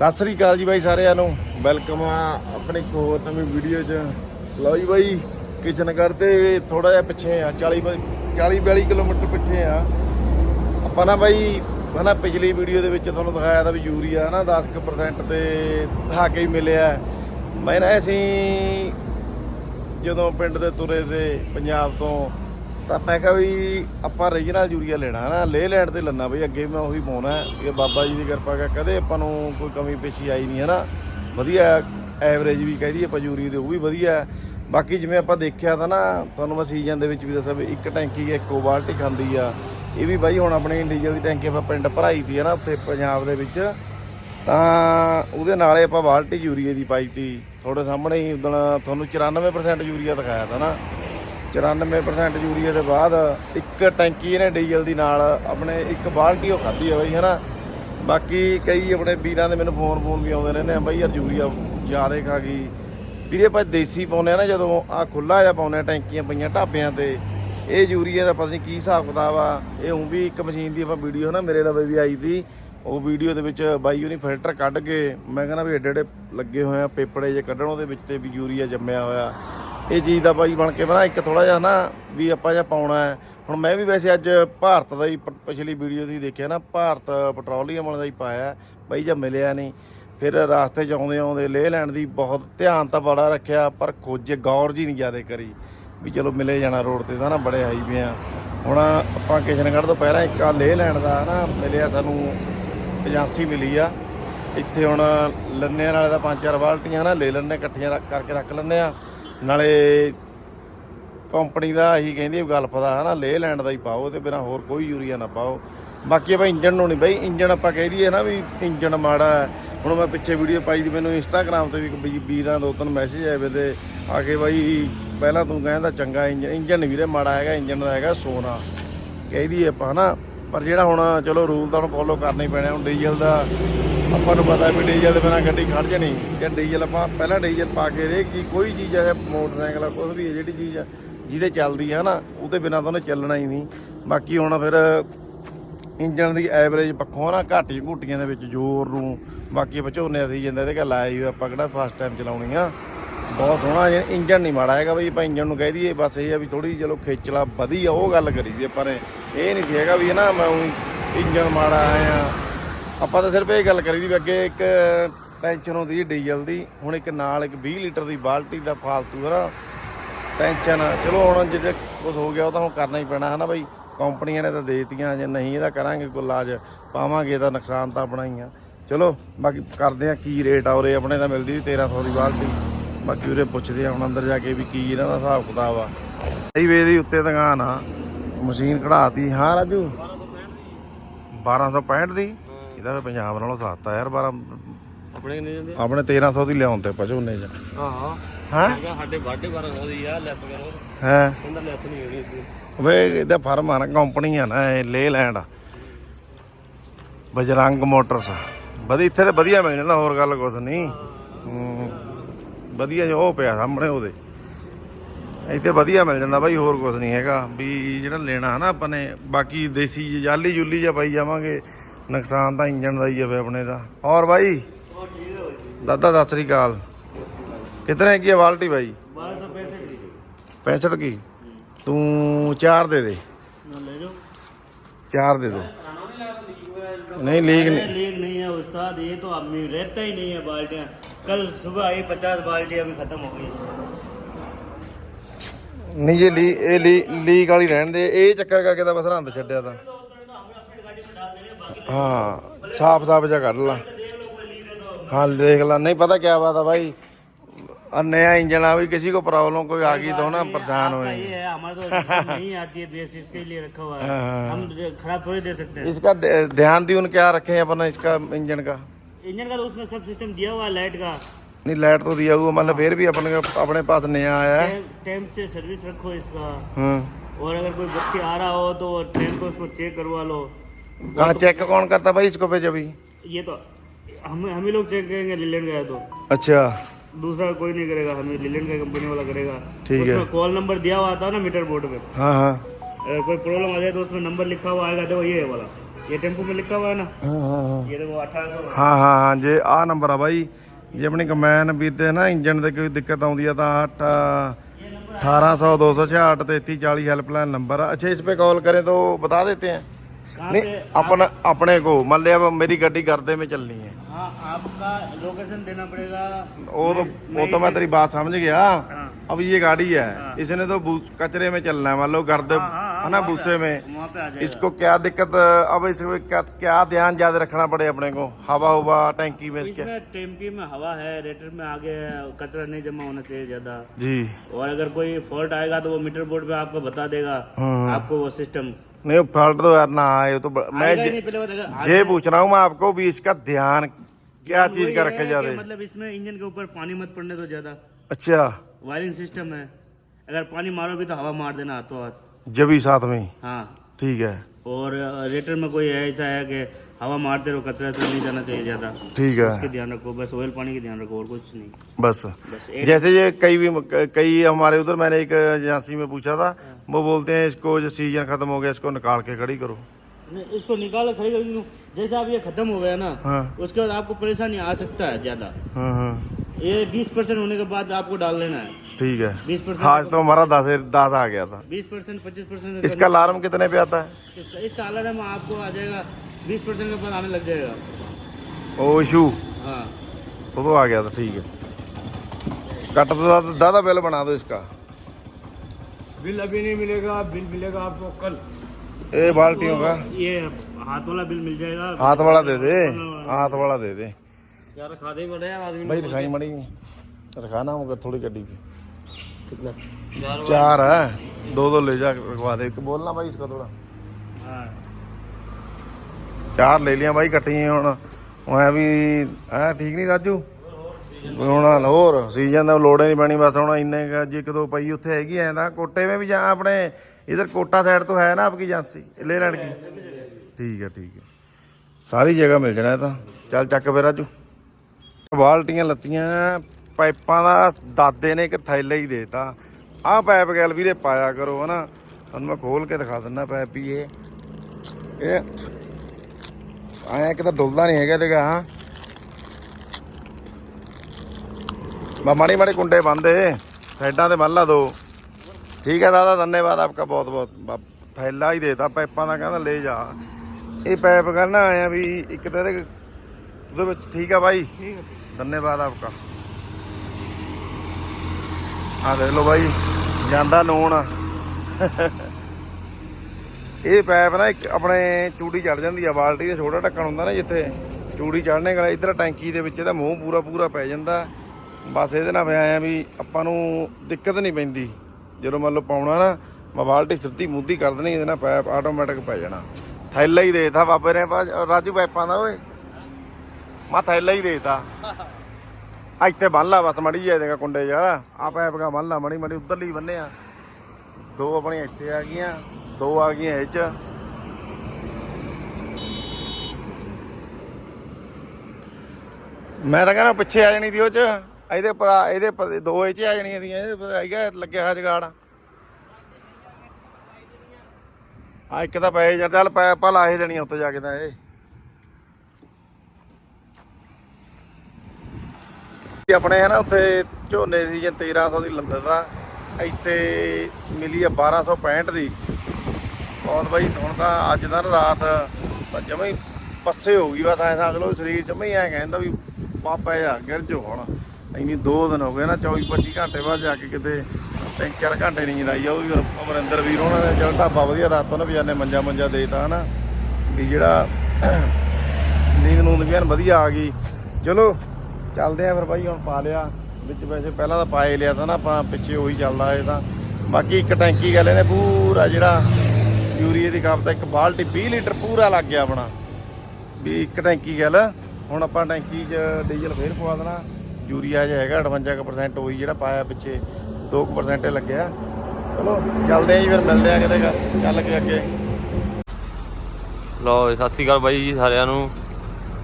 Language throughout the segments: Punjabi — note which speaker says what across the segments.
Speaker 1: ਸਤਿ ਸ੍ਰੀ ਅਕਾਲ ਜੀ ਬਾਈ ਸਾਰਿਆਂ ਨੂੰ। ਵੈਲਕਮ ਆ ਆਪਣੀ ਇੱਕ ਹੋਰ ਨਵੀਂ ਵੀਡੀਓ 'ਚ। ਲਓ ਜੀ ਬਾਈ ਕਿਚਨ ਕਰਦੇ ਥੋੜਾ ਜਿਹਾ ਪਿੱਛੇ ਆ 40 ਬਾਈ- 40 42 ਕਿਲੋਮੀਟਰ ਪਿੱਛੇ ਆ। ਆਪਾਂ ਨਾ ਬਾਈ ਹਨਾ ਪਿਛਲੀ ਵੀਡੀਓ ਦੇ ਵਿੱਚ ਤੁਹਾਨੂੰ ਦਿਖਾਇਆ ਤਾਂ ਵੀ ਯੂਰੀਆ ਨਾ 10% ਤੇ ਹਾਕੇ ਹੀ ਮਿਲਿਆ। ਮੈਂ ਨਾ ਅਸੀਂ ਜਦੋਂ ਪਿੰਡ ਦੇ ਤੁਰੇ ਤੇ ਪੰਜਾਬ ਤੋਂ ਤਾਂ ਮੈਂ ਕਿਹਾ ਵੀ ਆਪਾਂ ਰੀਜਨਲ ਯੂਰੀਆ ਲੈਣਾ ਹੈ ਨਾ ਲੇ ਲੈਂਡ ਤੇ ਲੰਨਾ ਬਈ, ਅੱਗੇ ਮੈਂ ਉਹੀ ਪਾਉਣਾ ਹੈ ਕਿ ਬਾਬਾ ਜੀ ਦੀ ਕਿਰਪਾ ਕਰ ਕਦੇ ਆਪਾਂ ਨੂੰ ਕੋਈ ਕਮੀ ਪੇਸ਼ੀ ਆਈ ਨਹੀਂ ਹੈ ਨਾ ਵਧੀਆ ਐਵਰੇਜ ਵੀ ਕਹਦੀ ਆਪਾਂ ਯੂਰੀ ਦੇ, ਉਹ ਵੀ ਵਧੀਆ ਬਾਕੀ ਜਿਵੇਂ ਆਪਾਂ ਦੇਖਿਆ ਤਾਂ ਨਾ, ਤੁਹਾਨੂੰ ਮੈਂ ਸੀਜ਼ਨ ਦੇ ਵਿੱਚ ਵੀ ਦੱਸਿਆ ਵੀ ਇੱਕ ਟੈਂਕੀ ਇੱਕੋ ਬਾਲਟੀ ਖਾਂਦੀ ਆ। ਇਹ ਵੀ ਬਾਈ ਹੁਣ ਆਪਣੇ ਡੀਜ਼ਲ ਦੀ ਟੈਂਕੀ ਆਪਾਂ ਪਿੰਡ ਭਰਾਈ ਤੀ ਹੈ ਨਾ ਉੱਥੇ ਪੰਜਾਬ ਦੇ ਵਿੱਚ। ਤਾਂ ਉਹਦੇ ਨਾਲੇ ਆਪਾਂ ਬਾਲਟੀ ਯੂਰੀਏ ਦੀ ਪਾਈ ਤੀ। ਤੁਹਾਡੇ ਸਾਹਮਣੇ ਹੀ ਉਦਣ ਤੁਹਾਨੂੰ 94% ਯੂਰੀਆ ਦਿਖਾਇਆ ਤਾ ਨਾ। 94% ਯੂਰੀਆ ਦੇ ਬਾਅਦ ਇੱਕ ਟੈਂਕੀ ਇਹਨੇ ਡੀਜ਼ਲ ਦੀ ਨਾਲ ਆਪਣੇ ਇੱਕ ਬਾਲਟੀ ਉਹ ਖਾਧੀ ਹੈ ਬਈ, ਹਨਾ? ਬਾਕੀ ਕਈ ਆਪਣੇ ਵੀਰਾਂ ਦੇ ਮੈਨੂੰ ਫੋਨ ਫੋਨ ਵੀ ਆਉਂਦੇ ਰਹਿੰਦੇ ਆ, ਬਈ ਯਾਰ ਯੂਰੀਆ ਜ਼ਿਆਦਾ ਖਾ ਗਈ। ਵੀਰੇ ਆਪਾਂ ਦੇਸੀ ਪਾਉਂਦੇ ਆ ਨਾ, ਜਦੋਂ ਆ ਖੁੱਲਾ ਜਿਹਾ ਪਾਉਂਦੇ ਆ, ਟੈਂਕੀਆਂ ਪਈਆਂ ਢਾਬਿਆਂ ਤੇ, ਇਹ ਯੂਰੀਆ ਦਾ ਪਤਾ ਨਹੀਂ ਕੀ ਹਿਸਾਬ ਕਿਤਾਬ ਆ, ਇਹ ਉਂ ਵੀ ਇੱਕ ਮਸ਼ੀਨ ਦੀ ਆਪਾਂ ਵੀਡੀਓ ਨਾ ਮੇਰੇ ਲਵੇ ਵੀ ਆਈ ਦੀ ਉਹ ਵੀਡੀਓ ਦੇ ਵਿੱਚ ਬਾਈ ਉਹਨੇ ਫਿਲਟਰ ਕੱਢ ਕੇ, ਮੈਂ ਕਹਿੰਦਾ ਵੀ ਏਡੇ ਏਡੇ ਲੱਗੇ ਹੋਏ ਆ, ਪੇਪੜੇ ਜੇ ਕੱਢਣ ਉਹਦੇ ਵਿੱਚ ਤੇ ਵੀ ਯੂਰੀਆ ਜੰਮਿਆ ਹੋਇਆ। ਇਹ ਚੀਜ਼ ਦਾ ਬਾਈ ਬਣ ਕੇ ਬਣਾ ਇੱਕ ਥੋੜਾ ਜਿਹਾ ਨਾ ਵੀ ਆਪਾਂ ਜਿਹਾ ਪਾਉਣਾ ਹੈ। ਹੁਣ ਮੈਂ ਵੀ ਵੈਸੇ ਅੱਜ ਭਾਰਤ ਦਾ ਹੀ ਪਿਛਲੀ ਵੀਡੀਓ ਤੁਸੀਂ ਦੇਖਿਆ ਨਾ, ਭਾਰਤ ਪੈਟਰੋਲੀਅਮ ਵਾਲਾ ਦਾ ਹੀ ਪਾਇਆ ਬਾਈ ਜਾਂ ਮਿਲਿਆ ਨਹੀਂ, ਫਿਰ ਰਾਸਤੇ 'ਚ ਆਉਂਦੇ ਆਉਂਦੇ ਲੇਹ ਲੈਣ ਦੀ ਬਹੁਤ ਧਿਆਨ ਤਾਂ ਬੜਾ ਰੱਖਿਆ, ਪਰ ਖੋਜ ਗੌਰ ਜੀ ਨਹੀਂ ਜ਼ਿਆਦਾ ਕਰੀ। ਵੀ ਚਲੋ ਮਿਲੇ ਜਾਣਾ ਰੋਡ ਤੇ ਤਾਂ ਨਾ ਬੜੇ ਹਾਈਵੇ ਆ। ਹੁਣ ਆਪਾਂ ਕਿਸ਼ਨਗੜ੍ਹ ਤੋਂ ਪਹਿਲਾਂ ਇੱਕ ਆ ਲੇਹ ਲੈਣ ਦਾ ਨਾ ਮਿਲਿਆ ਸਾਨੂੰ ਏਜੰਸੀ ਮਿਲੀ ਆ। ਇੱਥੇ ਹੁਣ ਲੰਨੇ ਵਾਲੇ ਦਾ ਪੰਜ ਚਾਰ ਬਾਲਟੀਆਂ ਨਾ ਲੈ ਲੈਣੇ ਇਕੱਠੀਆਂ ਰੱਖ- ਕਰਕੇ ਰੱਖ ਲੈਣੇ ਆ। ਨਾਲੇ ਕੰਪਨੀ ਦਾ ਇਹੀ ਕਹਿੰਦੀ ਗਲਫ ਦਾ, ਹਨਾ, ਲੇ ਲੈਂਡ ਦਾ ਹੀ ਪਾਓ ਤੇ ਬਿਨਾ ਹੋਰ ਕੋਈ ਯੂਰੀਆ ਨਾ ਪਾਓ। ਬਾਕੀ ਆਪਾਂ ਇੰਜਨ ਨੂੰ ਨਹੀਂ ਬਈ ਇੰਜਨ ਆਪਾਂ ਕਹਿ ਦਈਏ ਨਾ ਵੀ ਇੰਜਨ ਮਾੜਾ ਹੁਣ ਮੈਂ ਪਿੱਛੇ ਵੀਡੀਓ ਪਾਈ ਦੀ ਮੈਨੂੰ ਇੰਸਟਾਗ੍ਰam ਤੇ ਵੀ ਇੱਕ ਵੀ- ਵੀਰਾਂ ਦੋ ਤਿੰਨ ਮੈਸੇਜ ਆਏ ਵੇ ਤੇ ਆ ਕੇ ਬਾਈ, ਪਹਿਲਾਂ ਤੂੰ ਕਹਿੰਦਾ ਚੰਗਾ ਇੰਜਨ ਇੰਜਨ ਵੀਰੇ, ਮਾੜਾ ਹੈਗਾ ਇੰਜਨ ਦਾ ਹੈਗਾ ਸੋਨਾ। ਕਹਿ ਦਈਏ ਆਪਾਂ, ਹਨਾ, ਪਰ ਜਿਹੜਾ ਹੁਣ, ਚਲੋ ਰੂਲ ਤਾਂ ਹੁਣ ਫੋਲੋ ਕਰਨਾ ਹੀ ਪੈਣਾ ਹੁਣ ਡੀਜ਼ਲ ਦਾ ਆਪਾਂ ਨੂੰ ਪਤਾ ਵੀ ਡੀਜ਼ਲ ਦੇ ਬਿਨਾਂ ਗੱਡੀ ਖੜ ਜਾਣੀ ਜੇ ਡੀਜ਼ਲ ਆਪਾਂ ਪਹਿਲਾਂ ਡੀਜ਼ਲ ਪਾ ਕੇ ਰੇ ਕੀ ਕੋਈ ਚੀਜ਼ ਹੈ ਮੋਟਰਸਾਈਕਲ ਆ ਕੋਈ ਵੀ ਹੈ ਜਿਹੜੀ ਚੀਜ਼ ਆ, ਜਿਹਦੇ ਚੱਲਦੀ ਹੈ ਨਾ ਉਹਦੇ ਬਿਨਾਂ ਤਾਂ ਉਹਨੇ ਚੱਲਣਾ ਹੀ ਨਹੀਂ। ਬਾਕੀ ਹੁਣ ਫਿਰ ਇੰਜਨ ਦੀ ਐਵਰੇਜ ਪੱਖੋਂ ਨਾ ਘਾਟੀ ਘੂਟੀਆਂ ਦੇ ਵਿੱਚ ਜ਼ੋਰ ਨੂੰ, ਬਾਕੀ ਬਚੋਨੇ ਅਸੀਂ ਜਾਂਦੇ ਤੇ ਕਿ ਲਾਇਆ ਹੀ ਆਪਾਂ ਕਿਹੜਾ ਫਸਟ ਟਾਈਮ ਚਲਾਉਣੀ ਆ। ਬਹੁਤ ਸੋਹਣਾ ਇਹ ਇੰਜਨ ਨਹੀਂ ਮਾੜਾ ਹੈਗਾ ਬਈ, ਆਪਾਂ ਇੰਜਨ ਨੂੰ ਕਹਿ ਦਈਏ, ਬਸ ਇਹ ਆ ਵੀ ਥੋੜੀ ਚਲੋ ਖੇਚਲਾ ਵਧੀਆ ਉਹ ਗੱਲ ਕਰੀ ਦੀ ਆਪਾਂ ਨੇ। ਇਹ ਨਹੀਂ ਹੈਗਾ ਵੀ ਨਾ ਮੈਂ ਇੰਜਨ ਮਾੜਾ ਆਇਆ ਆਪਾਂ ਤਾਂ ਸਿਰਫ ਇਹ ਗੱਲ ਕਰੀ ਦੀ ਵੀ ਅੱਗੇ ਇੱਕ ਟੈਨਸ਼ਨ ਹੁੰਦੀ ਸੀ ਡੀਜ਼ਲ ਦੀ, ਹੁਣ ਇੱਕ ਨਾਲ ਇੱਕ 20 ਲੀਟਰ ਦੀ ਬਾਲਟੀ ਦਾ ਫਾਲਤੂ ਹੈ ਨਾ ਟੈਨਸ਼ਨ ਆ। ਚਲੋ ਹੁਣ ਜਿਹੜੇ ਕੁਝ ਹੋ ਗਿਆ ਉਹ ਤਾਂ ਹੁਣ ਕਰਨਾ ਹੀ ਪੈਣਾ ਹੈ ਨਾ ਬਈ ਕੰਪਨੀਆਂ ਨੇ ਤਾਂ ਦੇਤੀਆਂ, ਜੇ ਨਹੀਂ ਇਹਦਾ ਕਰਾਂਗੇ ਕੋਈ ਇਲਾਜ, ਪਾਵਾਂਗੇ ਤਾਂ ਨੁਕਸਾਨ ਤਾਂ ਆਪਣਾ ਹੀ ਆ। ਚਲੋ, ਬਾਕੀ ਕਰਦੇ ਆ ਕੀ ਰੇਟ ਆ ਉਰੇ, ਆਪਣੇ ਤਾਂ ਮਿਲਦੀ ਸੀ 1300 ਦੀ ਬਾਲਟੀ। ਬਾਕੀ ਉਰੇ ਪੁੱਛਦੇ ਆ ਹੁਣ ਅੰਦਰ ਜਾ ਕੇ ਵੀ ਕੀ ਇਹਨਾਂ ਦਾ ਹਿਸਾਬ ਕਿਤਾਬ ਆ। ਹਾਈਵੇ ਦੀ ਉੱਤੇ ਦੁਕਾਨ ਆ, ਮਸ਼ੀਨ ਕਢਾਤੀ। ਹਾਂ ਰਾਜੂ? 1265 ਦੀ। ਇਹਦਾ ਫਿਰ ਪੰਜਾਬ ਨਾਲੋਂ ਸਸਤਾ ਯਾਰ 12
Speaker 2: ਆਪਣੇ ਕਿੰਨੇ ਦਿੰਦੇ
Speaker 1: ਆਪਣੇ 1300 ਦੀ ਲਿਆਉਣ ਤੇ ਪਜੋਨੇ ਚ।
Speaker 2: ਹਾਂ? ਹਾਂ
Speaker 1: ਹਾਂ
Speaker 2: ਸਾਡੇ ਵਾਢੇ 1200 ਦੀ ਆ ਲੈਸ ਕਰੋ।
Speaker 1: ਹੈ?
Speaker 2: ਕਹਿੰਦਾ ਲੈਸ ਨਹੀਂ ਹੋਣੀ ਸੀ
Speaker 1: ਵੇ ਇਹਦਾ ਫਰਮ ਆ ਨਾ ਕੰਪਨੀ ਆ ਨਾ ਇਹ ਲੇ ਲੈਂਡ ਬਜਰੰਗ ਮੋਟਰਸ। ਵਧੀਆ ਇੱਥੇ ਤੇ ਵਧੀਆ ਮਿਲ ਜਾਂਦਾ ਹੋਰ ਗੱਲ ਕੁਛ ਨਹੀਂ। ਹੂੰ, ਵਧੀਆ ਜੋ ਉਹ ਪਿਆ ਸਾਹਮਣੇ ਉਹਦੇ। ਇੱਥੇ ਵਧੀਆ ਮਿਲ ਜਾਂਦਾ ਬਾਈ ਹੋਰ ਕੁਛ ਨਹੀਂ ਹੈਗਾ। ਵੀ ਜਿਹੜਾ ਲੈਣਾ ਹਨਾ ਆਪਾਂ ਨੇ ਬਾਕੀ ਦੇਸੀ ਜਾਲੀ ਜੁਲੀ ਜਾਂ ਪਾਈ ਜਾਵਾਂਗੇ। ਨੁਕਸਾਨ ਤਾਂ ਇੰਜਨ ਦਾ ਹੀ ਆ ਫੇ ਆਪਣੇ ਦਾ ਔਰ ਬਾਈ ਦਾਦਾ ਸਤਿ ਸ੍ਰੀ ਅਕਾਲ ਕਿਤਨੇ ਕੀ ਹੈ ਬਾਲਟੀ ਬਾਈ
Speaker 2: 1265 ਦੀ
Speaker 1: 65 ਕੀ ਤੂੰ ਚਾਰ ਦੇ ਦੇ
Speaker 2: ਨਾ ਲੈ ਜਾਓ
Speaker 1: ਚਾਰ ਦੇ ਦੋ नहीं लीक नहीं
Speaker 2: लीक नहीं है उस्ताद ये तो अब में रहता ही नहीं है बाल्टियाँ कल सुबह आई पचास बाल्टी अभी खत्म हो गई
Speaker 1: ਨਹੀਂ ਜੇ ਲੀ ਇਹ ਲੀ ਲੀਕ ਵਾਲੀ ਰਹਿਣ ਦੇ ਇਹ ਚੱਕਰ ਕਰਕੇ ਤਾਂ ਬਸ ਰੰਦ ਛੱਡਿਆ ਤਾਂ ਹਾਂ ਸਾਫ ਸਾਫ ਜਿਹਾ ਕੱਢ ਲਾ ਹਾਂ ਦੇਖ ਲਾ ਨਹੀਂ ਪਤਾ ਕਿਆ ਬਾਤ ਆ ਭਾਈ ਆ नया इंजन आ भी किसी को प्रॉब्लम कोई आ गई तो ना परेशान
Speaker 2: आपका
Speaker 1: होए
Speaker 2: ये है हमारे तो नहीं आती है बेस इसके लिए रखा हुआ है
Speaker 1: हाँ।
Speaker 2: हम खराब थोड़ी दे सकते हैं
Speaker 1: इसका ध- ध्यान दी क्या रखे हैं अपना इसका इंजन का
Speaker 2: इंजन का तो उसमें सब सिस्टम दिया हुआ है लाइट का
Speaker 1: नहीं लाइट तो दिया हुआ मतलब फिर भी अपने अपने पास नया आया है
Speaker 2: टाइम टाइम से सर्विस रखो इसका
Speaker 1: हम्म
Speaker 2: और अगर कोई बच्चे आ रहा हो तो टाइम पे उसको चेक करवा लो
Speaker 1: कहाँ चेक कौन करता भाई इसको भेज अभी
Speaker 2: ये तो हम हम ही लोग चेक करेंगे लिलेंड का है तो
Speaker 1: अच्छा
Speaker 2: दूसरा कोई नहीं करेगा हमें लिलेंड का कंपनी वाला करेगा
Speaker 1: ठीक है।
Speaker 2: उसमें कॉल नंबर दिया हुआ आता है ना मीटर बोर्ड पे
Speaker 1: हाँ हाँ
Speaker 2: अगर कोई प्रॉब्लम आ जाए तो उसमें नंबर लिखा हुआ आएगा देखो ये है वाला ये टेम्पो में लिखा हुआ है ना
Speaker 1: ਹਾਂ ਹਾਂ ਹਾਂ
Speaker 2: ये देखो अठारह सौ
Speaker 1: ਹਾਂ ਹਾਂ ਹਾਂ ਜੇ ਆਹ ਨੰਬਰ ਆ ਬਾਈ ਜੇ ਆਪਣੀ ਕਮੈਨ ਵੀਰ ਤੇ ਨਾ ਇੰਜਨ ਤੇ ਕੋਈ ਦਿੱਕਤ ਆਉਂਦੀ ਆ ਤਾਂ 1800 266 3340 हेल्पलाइन नंबर है अच्छा इस पे कॉल करें तो बता देते हैं
Speaker 2: कहाँ
Speaker 1: नहीं
Speaker 2: पे
Speaker 1: अपना अपने को मान लिया अब मेरी गड्डी गर्दे में चलनी है
Speaker 2: हाँ आपका लोकेशन देना पड़ेगा
Speaker 1: वो तो वो तो मैं तेरी बात समझ गया
Speaker 2: हाँ।
Speaker 1: अब ये गाड़ी है इसने तो बू- कचरे में चलना है मान लो गर्द
Speaker 2: हाँ, हाँ,
Speaker 1: है ना भूसे में। इसको क्या दिक्कत अब इसमें क्या क्या ध्यान ज़्यादा रखना पड़े अपने को? हवा हुआ टैंकी में
Speaker 2: इसमें टेम्पी में हवा है रेटर में आगे कचरा नहीं जमा होना चाहिए ज़्यादा।
Speaker 1: जी।
Speaker 2: और अगर कोई फॉल्ट आएगा तो वो मीटर बोर्ड पे आपको बता देगा
Speaker 1: हाँ।
Speaker 2: आपको वो सिस्टम।
Speaker 1: नहीं फॉल्ट तो यार ना आए तो मैं
Speaker 2: ही
Speaker 1: जे- ये पूछ रहा हूँ मैं आपको भी इसका ध्यान क्या चीज़ का
Speaker 2: है
Speaker 1: रखे
Speaker 2: कि
Speaker 1: ज़्यादा
Speaker 2: मतलब इसमें इंजन के ऊपर पानी मत पड़ने दो ज़्यादा।
Speaker 1: अच्छा।
Speaker 2: वायरिंग सिस्टम है। अगर पानी मारोगे तो हवा मार देना हाथों हाथ।
Speaker 1: जब ही साथ में। ही।
Speaker 2: हाँ
Speaker 1: ठीक है।
Speaker 2: और रेटर में कोई ऐसा है कि हवा मारते रहो कचरा से नहीं जाना चाहिए ज़्यादा?
Speaker 1: ठीक है।
Speaker 2: उसके
Speaker 1: है
Speaker 2: ध्यान रखो बस ऑयल पानी का ध्यान रखो और कुछ नहीं।
Speaker 1: बस।
Speaker 2: बस
Speaker 1: जैसे ये कई भी कई हमारे उधर मैंने एक एजेंसी में पूछा था वो बोलते हैं इसको जो सीज़न खत्म हो गया इसको निकाल के खड़ी करो।
Speaker 2: इसको निकालो खड़ी क्यों? जैसे आप ये खत्म हो गया ना
Speaker 1: हाँ।
Speaker 2: उसके बाद आपको परेशानी आ सकता है ज़्यादा।
Speaker 1: हाँ हाँ।
Speaker 2: ये 20 परसेंट होने के बाद आपको डाल लेना है।
Speaker 1: ठीक है। आज तो हमारा दस दस आ गया था।
Speaker 2: 20 परसेंट पच्चीस परसेंट
Speaker 1: इसका अलार्म कितने पे आता है?
Speaker 2: इसका इसका अलार्म आपको आ जाएगा 20 परसेंट के बाद आने लग जाएगा।
Speaker 1: ओ इशू।
Speaker 2: हाँ।
Speaker 1: वो तो आ गया था ठीक है। कट दो दादा- बिल बना दो इसका।
Speaker 3: बिल अभी नहीं मिलेगा बिल मिलेगा आपको कल।
Speaker 1: ये बाल्टियों का।
Speaker 2: ये हाथ वाला बिल मिल जाएगा।
Speaker 1: हाथ वाला दे दे। हाथ वाला दे दे।
Speaker 3: यार खा दे बड़े आदमी
Speaker 1: भाई दिखाई मड़ी। रखाना होगा थोड़ी गड्डी पे।
Speaker 3: कितना
Speaker 1: चार है दो दो ले जा रखवा दे बोलना भाई इसका थोड़ा
Speaker 2: हाँ
Speaker 1: ਚਾਰ ਲੈ ਲਿਆ ਬਾਈ ਕੱਟੀਆਂ ਹੁਣ ਮੈਂ ਵੀ ਐ ਠੀਕ ਨਹੀਂ ਰਾਜੂ ਵੀ ਹੁਣ ਹੋਰ ਸੀਜ਼ਨ ਦਾ ਲੋੜ ਹੀ ਨਹੀਂ ਪੈਣੀ ਬਸ ਹੁਣ ਇੰਨੇ ਕੁ ਜੇ ਕਦੋਂ ਪਈ ਉੱਥੇ ਹੈਗੀ ਐ ਤਾਂ ਕੋਟੇ ਵਿੱਚ ਵੀ ਜਾਂ ਆਪਣੇ ਇਧਰ ਕੋਟਾ ਸਾਈਡ ਤੋਂ ਹੈ ਨਾ ਆਪਕੀ ਏਜੰਸੀ ਲੈ ਲੈਣ ਕੀ ਠੀਕ ਹੈ ਠੀਕ ਹੈ ਸਾਰੀ ਜਗ੍ਹਾ ਮਿਲ ਜਾਣਾ ਇਹ ਤਾਂ ਚੱਲ ਚੱਕ ਫੇਰ ਰਾਜੂ ਬਾਲਟੀਆਂ ਲੱਤੀਆਂ ਪਾਈਪਾਂ ਦਾ ਦਾਦੇ ਨੇ ਇੱਕ ਥੈਲਾ ਹੀ ਦੇਤਾ। ਆਹ ਪਾਈਪ ਗੈਲ ਵੀਰੇ ਪਾਇਆ ਕਰੋ ਹਨਾ। ਤੁਹਾਨੂੰ ਮੈਂ ਖੋਲ ਕੇ ਦਿਖਾ ਦਿੰਦਾ ਪਾਈਪ ਵੀ ਇਹ। ਇਹ ਆਇਆ ਕਿਤਾ ਡੁੱਲਦਾ ਨਹੀਂ ਹੈਗਾ ਇਹਦੇ ਹਾਂ ਬਾ ਮਾੜੇ ਮਾੜੇ ਕੁੰਡੇ ਬੰਦੇ ਸਾਈਡਾਂ ਤੇ ਬੰਨ ਲਾ ਦੋ। ਠੀਕ ਹੈ ਦਾਦਾ ਧੰਨਵਾਦ ਆਪਕਾ ਬਹੁਤ ਬਹੁਤ। ਥੈਲਾ ਹੀ ਦੇਤਾ ਪਾਈਪਾਂ ਦਾ ਕਹਿੰਦਾ ਲੈ ਜਾ। ਇਹ ਪਾਈਪ ਕਰਨਾ ਆਇਆ ਵੀ ਇੱਕ ਤਾਂ ਇਹਦੇ ਵਿੱਚ ਠੀਕ ਹੈ ਭਾਈ ਧੰਨਵਾਦ ਆਪਕਾ। ਆ ਦੇਖ ਲਓ ਭਾਈ ਜਾਂਦਾ ਨੂਣ ਇਹ ਪੈਪ ਨਾ ਇੱਕ ਆਪਣੇ ਚੂੜੀ ਚੜ ਜਾਂਦੀ ਆ, ਬਾਲਟੀ ਦਾ ਛੋਟਾ ਢੱਕਣ ਹੁੰਦਾ ਨਾ ਜਿੱਥੇ ਚੂੜੀ ਚੜਨੇ ਵਾਲਾ ਇਧਰ ਟੈਂਕੀ ਦੇ ਵਿੱਚ ਇਹਦਾ ਮੂੰਹ ਪੂਰਾ ਪੂਰਾ ਪੈ ਜਾਂਦਾ। ਬਸ ਇਹਦੇ ਨਾਲ ਆਇਆ ਵੀ ਆਪਾਂ ਨੂੰ ਦਿੱਕਤ ਨਹੀਂ ਪੈਂਦੀ। ਜਦੋਂ ਮੰਨ ਲਓ ਪਾਉਣਾ ਨਾ, ਮੈਂ ਬਾਲਟੀ ਸਿੱਧੀ ਮੁੱਧੀ ਕਰ ਦੇਣੀ, ਇਹਦੇ ਨਾਲ ਪੈਪ ਆਟੋਮੈਟਿਕ ਪੈ ਜਾਣਾ। ਥੈਲਾ ਹੀ ਦੇਤਾ ਬਾਬੇ ਨੇ ਰਾਜੂ ਪੈਪਾਂ ਦਾ ਓਏ। ਮੈਂ ਥੈਲਾ ਹੀ ਦੇਤਾ। ਆ ਇੱਥੇ ਬੰਨ ਲਾ ਬਸ ਮੜੀ ਜਾਏਗਾ ਕੁੰਡੇ ਜਾ। ਆ ਪੈਪ ਕਾ ਬੰਨ ਲਾ, ਮੜੀ ਮੜੀ ਉਧਰਲੀ ਬੰਨਿਆ ਦੋ ਆਪਣੀਆਂ ਇੱਥੇ ਆ ਗਈਆਂ, ਦੋ ਆ ਗਈਆਂ ਇਹ ਚ। ਮੈਂ ਤਾਂ ਕਹਿੰਦਾ ਪਿੱਛੇ ਆ ਜਾਣੀ ਦੀ ਉਹ ਚ। ਇਹਦੇ ਪਰ ਇਹਦੇ ਪਰ ਦੋ ਇਹ ਚ ਆ ਜਾਣੀਆਂ ਦੀਆਂ, ਇਹਦੇ ਪਰ ਹੈਗਾ, ਲੱਗਿਆ ਹੋਇਆ ਜਗਾੜ। ਆ ਇੱਕ ਤਾਂ ਪਏ ਜਾਂ ਚੱਲ ਪਾ ਲਾ ਹੀ ਦੇਣੀ ਉੱਤੇ ਜਾ ਕੇ ਤਾਂ ਇਹ। ਆਪਣੇ ਹੈ ਨਾ ਉੱਥੇ ਝੋਨੇ ਦੀ ਜੇ 1300 ਦੀ ਲੰਦਰ ਦਾ, ਇੱਥੇ ਮਿਲੀ ਆ 1265 ਦੀ। ਬਹੁਤ ਬਾਈ ਹੁਣ ਤਾਂ ਅੱਜ ਦਾ ਨਾ ਰਾਤ ਤਾਂ ਜਮੇ ਹੀ ਪੱਸੇ ਹੋ ਗਈ, ਬਸ ਐਂ ਸਮਝ ਲਓ, ਸਰੀਰ ਜਮੇ ਹੀ ਐਂ ਕਹਿੰਦਾ ਵੀ ਪਾਪਾ ਜਾ ਗਿਰ ਜੋ ਹੁਣ। ਇੰਨੀ ਦੋ ਦਿਨ ਹੋ ਗਏ ਨਾ 24 25 ਘੰਟੇ ਬਾਅਦ ਜਾ ਕੇ ਕਿਤੇ ਤਿੰਨ ਚਾਰ ਘੰਟੇ ਨੀਂਦ ਆਈ ਆ, ਉਹ ਵੀ ਅਮਰਿੰਦਰ ਵੀਰ ਉਹਨਾਂ ਨੇ ਜਿਹੜਾ ਢਾਬਾ ਵਧੀਆ ਰਾਤੋਂ ਨਾ ਵਿਚਾਰੇ ਮੰਜਾ ਮੰਜਾ ਦੇਤਾ ਹਨਾ, ਵੀ ਜਿਹੜਾ ਨੀਂਦ ਨੂੰਦ ਵੀ ਐਨ ਵਧੀਆ ਆ ਗਈ। ਚਲੋ ਚੱਲਦੇ ਆ ਫਿਰ ਬਾਈ, ਹੁਣ ਪਾ ਲਿਆ। ਵਿੱਚ ਵੈਸੇ ਪਹਿਲਾਂ ਤਾਂ ਪਾਏ ਲਿਆ ਤਾਂ ਨਾ, ਆਪਾਂ ਪਿੱਛੇ ਉਹੀ ਚੱਲਦਾ ਇਹ ਤਾਂ। ਬਾਕੀ ਇੱਕ ਟੈਂਕੀ ਗੱਲ ਇਹਨੇ ਪੂਰਾ ਜਿਹੜਾ ਯੂਰੀਏ ਦੀ ਕੱਪ ਇੱਕ ਬਾਲਟੀ 20 ਲੀਟਰ ਪੂਰਾ ਲੱਗ ਗਿਆ ਆਪਣਾ। ਵੀ ਇੱਕ ਟੈਂਕੀ ਗੱਲ, ਹੁਣ ਆਪਾਂ ਟੈਂਕੀ 'ਚ ਡੀਜ਼ਲ ਫੇਰ ਪਵਾ ਦੇਣਾ। ਯੂਰੀਆ ਜਿਹਾ ਹੈਗਾ 58% ਉਹੀ ਜਿਹੜਾ ਪਾਇਆ ਪਿੱਛੇ 2% ਹੀ ਲੱਗਿਆ। ਚਲੋ, ਚੱਲਦੇ ਆਂ ਜੀ, ਫਿਰ ਮਿਲਦੇ ਆ ਕਿਤੇ ਕ- ਚੱਲ ਕੇ ਅੱਗੇ।
Speaker 3: ਲੋ ਸਤਿ ਸ਼੍ਰੀ ਅਕਾਲ ਬਾਈ ਜੀ ਸਾਰਿਆਂ ਨੂੰ।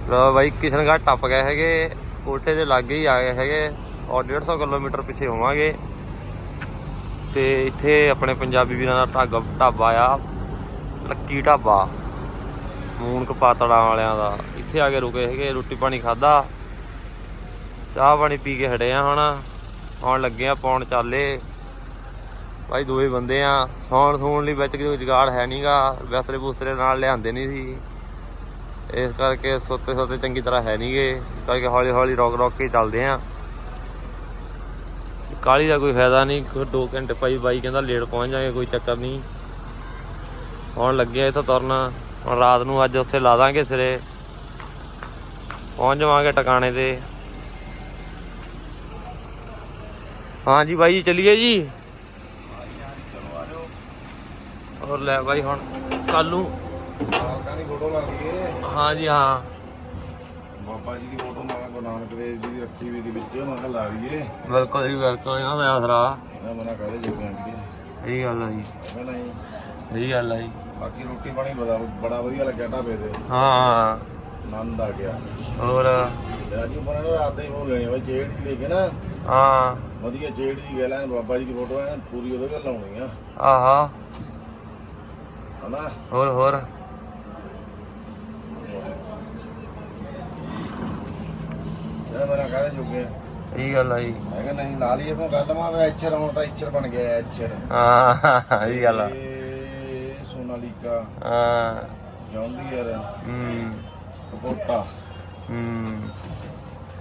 Speaker 3: ਲੋ ਬਾਈ, ਕਿਸ਼ਨਗੜ੍ਹ ਟੱਪ ਗਏ ਹੈਗੇ। ਕੋਠੇ ਦੇ ਲਾਗੇ ਹੀ ਆ ਗਏ ਹੈਗੇ ਔਰ 150 ਕਿਲੋਮੀਟਰ ਪਿੱਛੇ ਹੋਵਾਂਗੇ। ਤੇ ਇੱਥੇ ਆਪਣੇ ਪੰਜਾਬੀ ਵੀਰਾਂ ਦਾ ਢਾਗਾ, ਢਾਬਾ ਆ, ਲੱਕੀ ਢਾਬਾ, ਮੂਨਕ ਪਾਤੜਾਂ ਵਾਲਿਆਂ ਦਾ। ਇੱਥੇ ਆ ਕੇ ਰੁਕੇ ਹੈਗੇ, ਰੋਟੀ ਪਾਣੀ ਖਾਦਾ ਚਾਹ ਪਾਣੀ ਪੀ ਕੇ ਹਟੇ ਆ ਹੁਣ। ਆਉਣ ਲੱਗੇ ਆ ਪਾਉਣ ਚਾਲੇ। ਭਾਈ ਦੋਵੇਂ ਬੰਦੇ ਆ, ਸੌਣ ਸੌਣ ਲਈ ਵਿੱਚ ਕੋਈ ਜੁਗਾੜ ਹੈ ਨਹੀਂਗਾ ਬਿਸਤਰੇ ਬੂਸਤਰੇ ਨਾਲ ਲਿਆਂਦੇ ਨਹੀਂ ਸੀ। ਇਸ ਕਰਕੇ ਸੁੱਤੇ ਸੁੱਤੇ ਚੰਗੀ ਤਰ੍ਹਾਂ ਹੈ ਨਹੀਂਗੇ ਇਸ ਕਰਕੇ ਹੌਲੀ ਹੌਲੀ ਰੋਕ ਰੋਕ ਕੇ ਚੱਲਦੇ ਆ। ਕਾਲੀ ਦਾ ਕੋਈ ਫਾਇਦਾ ਨਹੀਂ ਕੋਈ 2 ਘੰਟੇ ਭਾਈ ਬਾਈ ਕਹਿੰਦਾ ਲੇਟ ਪਹੁੰਚ ਜਾਗੇ, ਕੋਈ ਚੱਕਰ ਨਹੀਂ ਹੁਣ ਲੱਗੇ ਇੱਥੋਂ ਤੁਰਨਾ। ਹੁਣ ਰਾਤ ਨੂੰ ਅੱਜ ਉੱਥੇ ਲਾ ਦਾਂਗੇ ਸਿਰੇ। ਪਹੁੰਚ ਜਾਵਾਂਗੇ ਟਿਕਾਣੇ ਤੇ। ਹਾਂਜੀ ਬਾਈ ਜੀ, ਚੱਲੀਏ ਜੀ।
Speaker 1: ਚਲੋ
Speaker 3: ਹੋਰ ਲੈ ਬਾਈ, ਹੁਣ ਕੱਲ ਨੂੰ
Speaker 1: ਮਾਲਕਾਂ ਦੀ ਫੋਟੋ ਲਾ ਦਈਏ।
Speaker 3: ਹਾਂਜੀ ਹਾਂ।
Speaker 1: ਬਾਬਾ ਜੀ ਦੀ ਫੋਟੋ ਮਾਂ ਗੁਰੂ ਨਾਨਕ ਦੇਵ ਜੀ ਦੀ ਰੱਖੀ ਵੀ ਦੀ ਵਿੱਚ ਮੈਂ ਕਿਹਾ ਲਾ ਦਈਏ।
Speaker 3: ਬਿਲਕੁਲ ਜੀ ਬਿਲਕੁਲ ਇਹਨਾਂ ਦਾ ਆਸਰਾ।
Speaker 1: ਇਹਨਾਂ ਮਨਾ ਕਹਦੇ ਜੇ ਪੈਂਦੀ
Speaker 3: ਇਹੀ ਗੱਲ ਆ ਜੀ।
Speaker 1: ਹੈ ਨਹੀਂ
Speaker 3: ਇਹੀ ਗੱਲ ਆ ਜੀ।
Speaker 1: ਬਾਕੀ ਰੋਟੀ ਪਾਣੀ ਬੜਾ ਬੜਾ ਵਧੀਆ ਲੱਗਿਆ ਢਾਬੇ ਤੇ।
Speaker 3: ਹਾਂ
Speaker 1: ਆਨੰਦ ਆ ਗਿਆ।
Speaker 3: ਹੋਰ?
Speaker 1: ਉੱਪਰ ਨਾ ਰਾਤ ਦੇ ਹੀ ਬੋਲ ਲੈਣੀ ਬਈ ਚੇੜ ਜੀ ਲੈ ਕੇ ਨਾ।
Speaker 3: ਹਾਂ।
Speaker 1: ਵਧੀਆ ਚੇੜ ਜੀ ਗੱਲ ਹੈ ਬਾਬਾ ਜੀ ਦੀ ਫੋਟੋ ਐ ਪੂਰੀ ਉਹਦੇ ਗੱਲ ਲਾਉਣੀ ਆ।
Speaker 3: ਆਹਾ।
Speaker 1: ਹਨਾ?
Speaker 3: ਹੋਰ ਹੋਰ?
Speaker 1: ਇਹ ਮੇਰਾ ਕਹਦੇ ਜੋਗੇ
Speaker 3: ਇਹੀ ਗੱਲ ਆ ਜੀ।
Speaker 1: ਮੈਂ ਕਿਹਾ ਨਹੀਂ ਲਾ ਲਈਏ ਕੋ ਗੱਲ ਮਾ ਵੇ ਐਚਰ ਹੁਣ ਤਾਂ ਐਚਰ ਬਣ ਗਿਆ ਐਚਰ
Speaker 3: ਹਾਂ ਇਹੀ ਗੱਲ ਆ।
Speaker 1: ਇਹ ਸੋਨਾਲੀਕਾ।
Speaker 3: ਹਾਂ।
Speaker 1: ਜੌਂਡੀਅਰ
Speaker 3: ਹੂੰ।
Speaker 1: ਕਪੋਟਾ
Speaker 3: ਹੂੰ।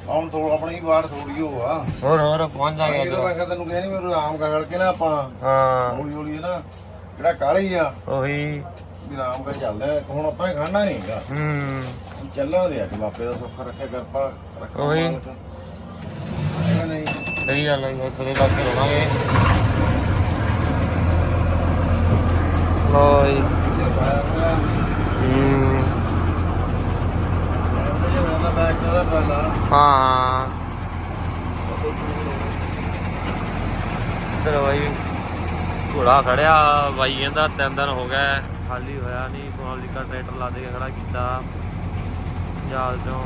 Speaker 1: ਹੁਣ ਤੋਂ ਆਪਣੀ ਵਾਰ ਥੋੜੀ ਹੋ ਆ।
Speaker 3: ਹੋਰ ਹੋਰ ਪਹੁੰਚ ਜਾਗੇ
Speaker 1: ਇਹ ਮੈਂ ਕਿਹਾ ਤੈਨੂੰ ਕਹਿ ਨਹੀਂ ਮੈਨੂੰ ਆਰਾਮ ਕਰ ਕੇ ਨਾ ਆਪਾਂ
Speaker 3: ਹਾਂ।
Speaker 1: ਹੌਲੀ ਹੌਲੀ ਨਾ ਜਿਹੜਾ ਕਾਲੀ ਆ।
Speaker 3: ਉਹੀ।
Speaker 1: ਵੀ ਆਰਾਮ ਕਰ ਚੱਲਦਾ। ਹੁਣ ਆਪਾਂ ਖਾਣਾ ਨਹੀਂਗਾ
Speaker 3: ਹੂੰ।
Speaker 1: ਚੱਲਣ ਦੇ ਆ ਕਿ ਬਾਪੇ ਦਾ ਸੁੱਖ ਰੱਖਿਆ ਕਰਪਾ ਰੱਖੋ
Speaker 3: ਉਹੀ।
Speaker 1: ਮਾਲਕ। ਹੈਗਾ ਨਹੀਂ।
Speaker 3: ਸਹੀ ਗੱਲ ਆ ਜੀ ਸਿਰੇ ਲੱਗ ਕੇ ਰਵਾਂਗੇ। ਲੋ ਜੀ।
Speaker 1: ਇੱਧਰ ਪਾਇਆ ਹੋਇਆ
Speaker 3: ਹੂੰ।
Speaker 1: ਬੈਗ ਦਾ ਪਹਿਲਾਂ
Speaker 3: ਇੱਧਰ ਬਾਈ ਘੋੜਾ ਖੜਿਆ ਬਾਈ ਕਹਿੰਦਾ ਤਿੰਨ ਦਿਨ ਹੋ ਗਏ ਖਾਲੀ ਹੋਇਆ ਨਹੀਂ ਸੋਨਾਲੀਕਾ ਟਰੈਕਟਰ ਲਾ ਦੇ ਕੇ ਖੜਾ ਕੀਤਾ। ਜਾਲ ਚੋਂ।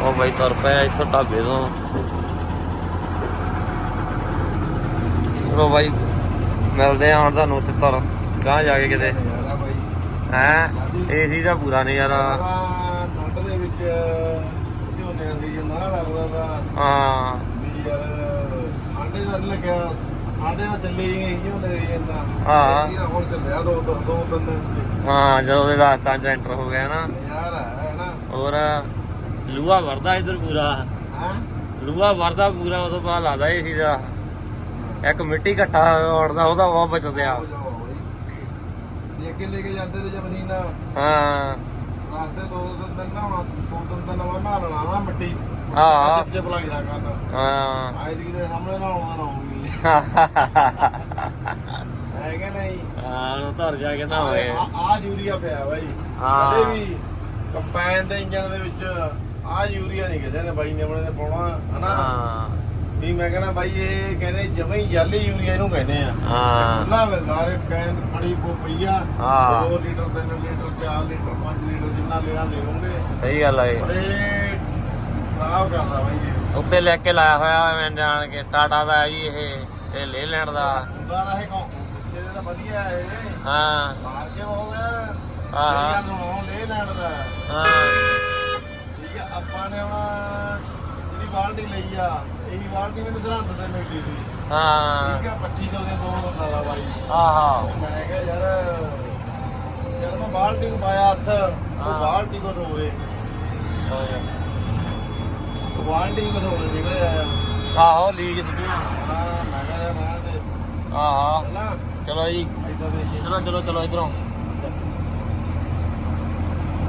Speaker 3: ਉਹ ਬਾਈ ਤੁਰ ਪਿਆ ਇੱਥੋਂ ਢਾਬੇ ਤੋਂ। ਚਲੋ ਬਾਈ ਮਿਲਦੇ ਆ ਤੁਹਾਨੂੰ ਉੱਥੇ ਤੁਰ ਗਾਂ ਜਾ ਕੇ ਕਿਤੇ। ਹੈ? ਏਸੀ ਦਾ ਪੂਰਾ ਨਜ਼ਾਰਾ।
Speaker 1: ਠੰਡ ਦੇ ਵਿੱਚ ਝੋਨੇ ਦੀ ਜਿੰਨਾ ਲੱਗਦਾ
Speaker 3: ਹਾਂ।
Speaker 1: ਵੀ ਯਾਰ ਆਂਡੇ ਦਾ ਲੱਗਿਆ। ਹੀ।
Speaker 3: ਹਾਂ।
Speaker 1: ਹੁਣ
Speaker 3: ਹਾਂ ਜਦੋਂ ਦੇ ਰਾਸਤਾਂ ਚ ਐਂਟਰ ਹੋ ਗਿਆ ਨਾ।
Speaker 1: ਹੈ ਨਾ।
Speaker 3: ਹੋਰ ਲੂਹਾ ਵਰਦਾ ਇਧਰ ਪੂਰਾ।
Speaker 1: ਹਾਂ?
Speaker 3: ਲੂਹਾ ਵਰਦਾ ਪੂਰਾ ਉਦੋਂ ਬਾਅਦ ਲੱਗਦਾ ਏਸੀ ਦਾ ਇੱਕ ਮਿੱਟੀ ਘੱਟਾ ਉੜਦਾ ਉਹਦਾ ਬਹੁਤ
Speaker 1: ਹੋ ਜੇ। ਅੱਗੇ ਲੈ ਕੇ ਜਾਂਦੇ ਤੇ ਜੇ ਮਸ਼ੀਨਾ।
Speaker 3: ਹਾਂ।
Speaker 1: ਰਾਸਤੇ ਦੋ ਤਿੰਨ ਦਿਨ ਨਹਾਉਣਾ ਦੋ ਤਿੰਨ ਦਿਨ ਨਵਾਂ ਨਹਾ ਲੈਣਾ ਨਾ ਮਿੱਟੀ।
Speaker 3: ਹਾਂ।
Speaker 1: ਕਰਨ।
Speaker 3: ਹਾਂ।
Speaker 1: ਆਏ ਦੀ ਦੇ ਸਾਹਮਣੇ ਨਹਾਉਣਾ ਨਹਾਉਂਗੀ ਹੈ ਕਿ ਨਹੀਂ।
Speaker 3: ਹਾਂ ਉਹ ਧਰ ਜਾ ਕੇ ਨਾ ਹੋਏ
Speaker 1: ਆ। ਆ ਯੂਰੀਆ ਪਿਆ ਬਾਈ।
Speaker 3: ਹਾਂ।
Speaker 1: ਕਦੇ ਵੀ ਕੰਪੈਨ ਦੇ ਇੰਜਨ ਦੇ ਵਿੱਚ ਆ ਯੂਰੀਆ ਨਹੀਂ ਕਹਿੰਦੇ ਨੇ ਬਾਈ ਨੇ ਆਪਣੇ ਨੇ ਪਾਉਣਾ ਹਨਾ?
Speaker 3: ਹਾਂ।
Speaker 1: ਵੀ ਮੈਂ ਕਹਿੰਦਾ ਬਾਈ ਇਹ ਕਹਿੰਦੇ ਜਮੇ ਹੀ ਜਾਲੀ ਯੂਰੀਆ ਇਹਨੂੰ ਕਹਿੰਦੇ ਆ।
Speaker 3: ਹਾਂ।
Speaker 1: ਖੁੱਲਾ ਸਾਰੇ ਕੈਨ ਬੜੀ ਕੋ ਪਈਆ
Speaker 3: ਹਾਂ।
Speaker 1: 2 ਲੀਟਰ 3 ਲੀਟਰ 4 ਲੀਟਰ 5 ਲੀਟਰ ਜਿੰਨਾ ਲੈਣਾ ਲੈ ਲਓਗੇ।
Speaker 3: ਸਹੀ ਗੱਲ
Speaker 1: ਪਰ ਇਹ ਖਰਾਬ ਕਰਦਾ ਬਾਈ
Speaker 3: ਉੱਤੇ ਲੈ ਕੇ ਲਾਇਆ ਹੋਇਆ ਮੈਂ ਜਾਣ ਕੇ ਟਾਟਾ ਦਾ ਹੈ ਜੀ ਇਹ ਇਹ ਲੈ ਲੈਣ ਦਾ।
Speaker 1: ਹੁੰਦਾ ਨਾ ਇਹ ਕੋ ਪਿੱਛੇ ਦੇ ਵਧੀਆ ਇਹ।
Speaker 3: ਹਾਂ।
Speaker 1: ਮਾਰ ਕੇ ਬਹੁਤ ਯਾਰ?
Speaker 3: ਹਾਂ।
Speaker 1: ਲੈ ਲੈਣ ਦਾ।
Speaker 3: ਹਾਂ।
Speaker 1: ਠੀਕ ਹੈ ਆਪਾਂ ਨੇ ਹੁਣ ਜਿਹੜੀ ਬਾਲਟੀ ਲਈ ਆ ਇਹੀ ਬਾਲਟੀ ਮੈਨੂੰ ਸਰਹੰਦ ਤੇ ਮਿਲਦੀ ਸੀ।
Speaker 3: ਹਾਂ।
Speaker 1: ਠੀਕ ਹੈ 2500 ਦੇ ਦੋ ਦਿੰਦਾ ਲਾ ਬਾਈ
Speaker 3: ਆਹਾ
Speaker 1: ਮੈਂ ਕਿਹਾ ਯਾਰ ਜਦ ਮੈਂ ਬਾਲਟੀ ਨੂੰ ਪਾਇਆ ਹੱਥ ਉਹ
Speaker 3: ਹਾਂ।
Speaker 1: ਬਾਲਟੀ ਕੋ ਰੋਵੇ। ਉਹ ਬਾਲਟੀ ਕੋ ਰੋਵੇ ਨਿਕਲਿਆ
Speaker 3: ਆਹੋ ਲੀਕ ਦਿੱਤੀਆਂ
Speaker 1: ਹਾਂ ਮੈਂ ਕਿਹਾ ਯਾਰ ਰਹਿਣ ਦੇ।
Speaker 3: ਆਹਾ।
Speaker 1: ਪਹਿਲਾਂ
Speaker 3: ਚਲੋ ਜੀ।
Speaker 1: ਇਦਾਂ ਦੇ ਜੀ
Speaker 3: ਚਲੋ ਚਲੋ ਚਲੋ ਇਧਰੋਂ।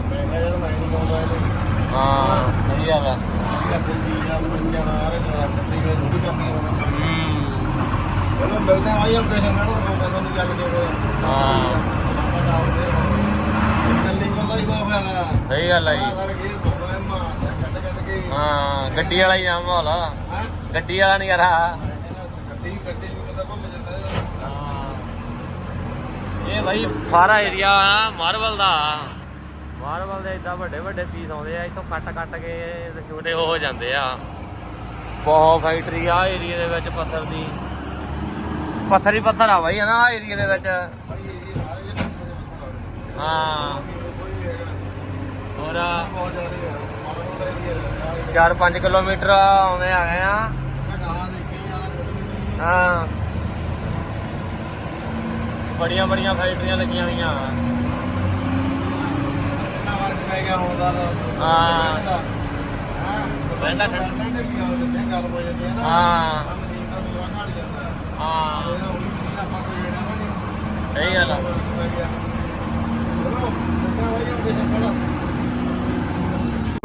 Speaker 1: ਮੈਂ ਕਿਹਾ ਯਾਰ ਮੈਂ ਨਹੀਂ ਲਾਉਂਦਾ ਇਹਨੂੰ
Speaker 3: ਹਾਂ ਸਹੀ ਗੱਲ ਹੈ
Speaker 1: ਜੀ ਥੋੜੀ ਕਰਨੀ ਚਲੋ ਮਿਲਦੇ ਆ ਆਈ ਨਾਲ
Speaker 3: ਸਹੀ ਗੱਲ ਹੈ ਜੀ
Speaker 1: ਆ ਲੜ ਕੇ ਬੋਲਦਾ ਮਾ ਕੱਟ ਕੱਟ ਕੇ
Speaker 3: ਹਾਂ ਗੱਡੀ ਵਾਲਾ ਹੀ ਆ ਮਾਹੌਲ
Speaker 1: ਹਾਂ?
Speaker 3: ਗੱਡੀ ਵਾਲਾ ਨਹੀਂ ਕਰਾ
Speaker 1: ਗੱਡੀ ਗੱਡੀ ਨੂੰ ਪਤਾ ਭੁੱਲ ਜਾਂਦਾ।
Speaker 3: ਇਹ ਭਾਈ ਸਾਰਾ ਏਰੀਆ ਮਾਰਬਲ ਦਾ। ਮਾਰਬਲ ਦੇ ਇਦਾਂ ਵੱਡੇ ਵੱਡੇ ਪੀਸ ਆਉਂਦੇ ਆ ਇੱਥੋਂ ਕੱਟ ਕੱਟ ਕੇ ਛੋਟੇ ਹੋ ਜਾਂਦੇ ਆ। ਬਹੁਤ ਫੈਕਟਰੀ ਆ ਏਰੀਆ ਦੇ ਵਿੱਚ ਪੱਥਰ ਦੀ। ਪੱਥਰ ਹੀ ਪੱਥਰ ਆ ਭਾਈ ਹਨਾ ਏਰੀਆ ਦੇ ਵਿੱਚ। ਹਾਂ। ਹੋਰ
Speaker 1: ਬਹੁਤ ਜ਼ਿਆਦਾ
Speaker 3: 4-5 ਕਿਲੋਮੀਟਰ ਆਉਂਦੇ ਆ ਗਏ ਆ। ਹਾਂ। ਬੜੀਆਂ ਬੜੀਆਂ ਫੈਕਟਰੀਆਂ ਲੱਗੀਆਂ ਹੋਈਆਂ। ਹਾਂ।
Speaker 1: ਪਹਿਲਾਂ ਹਾਂ।
Speaker 3: ਹਾਂ। ਸਹੀ ਗੱਲ ਆ।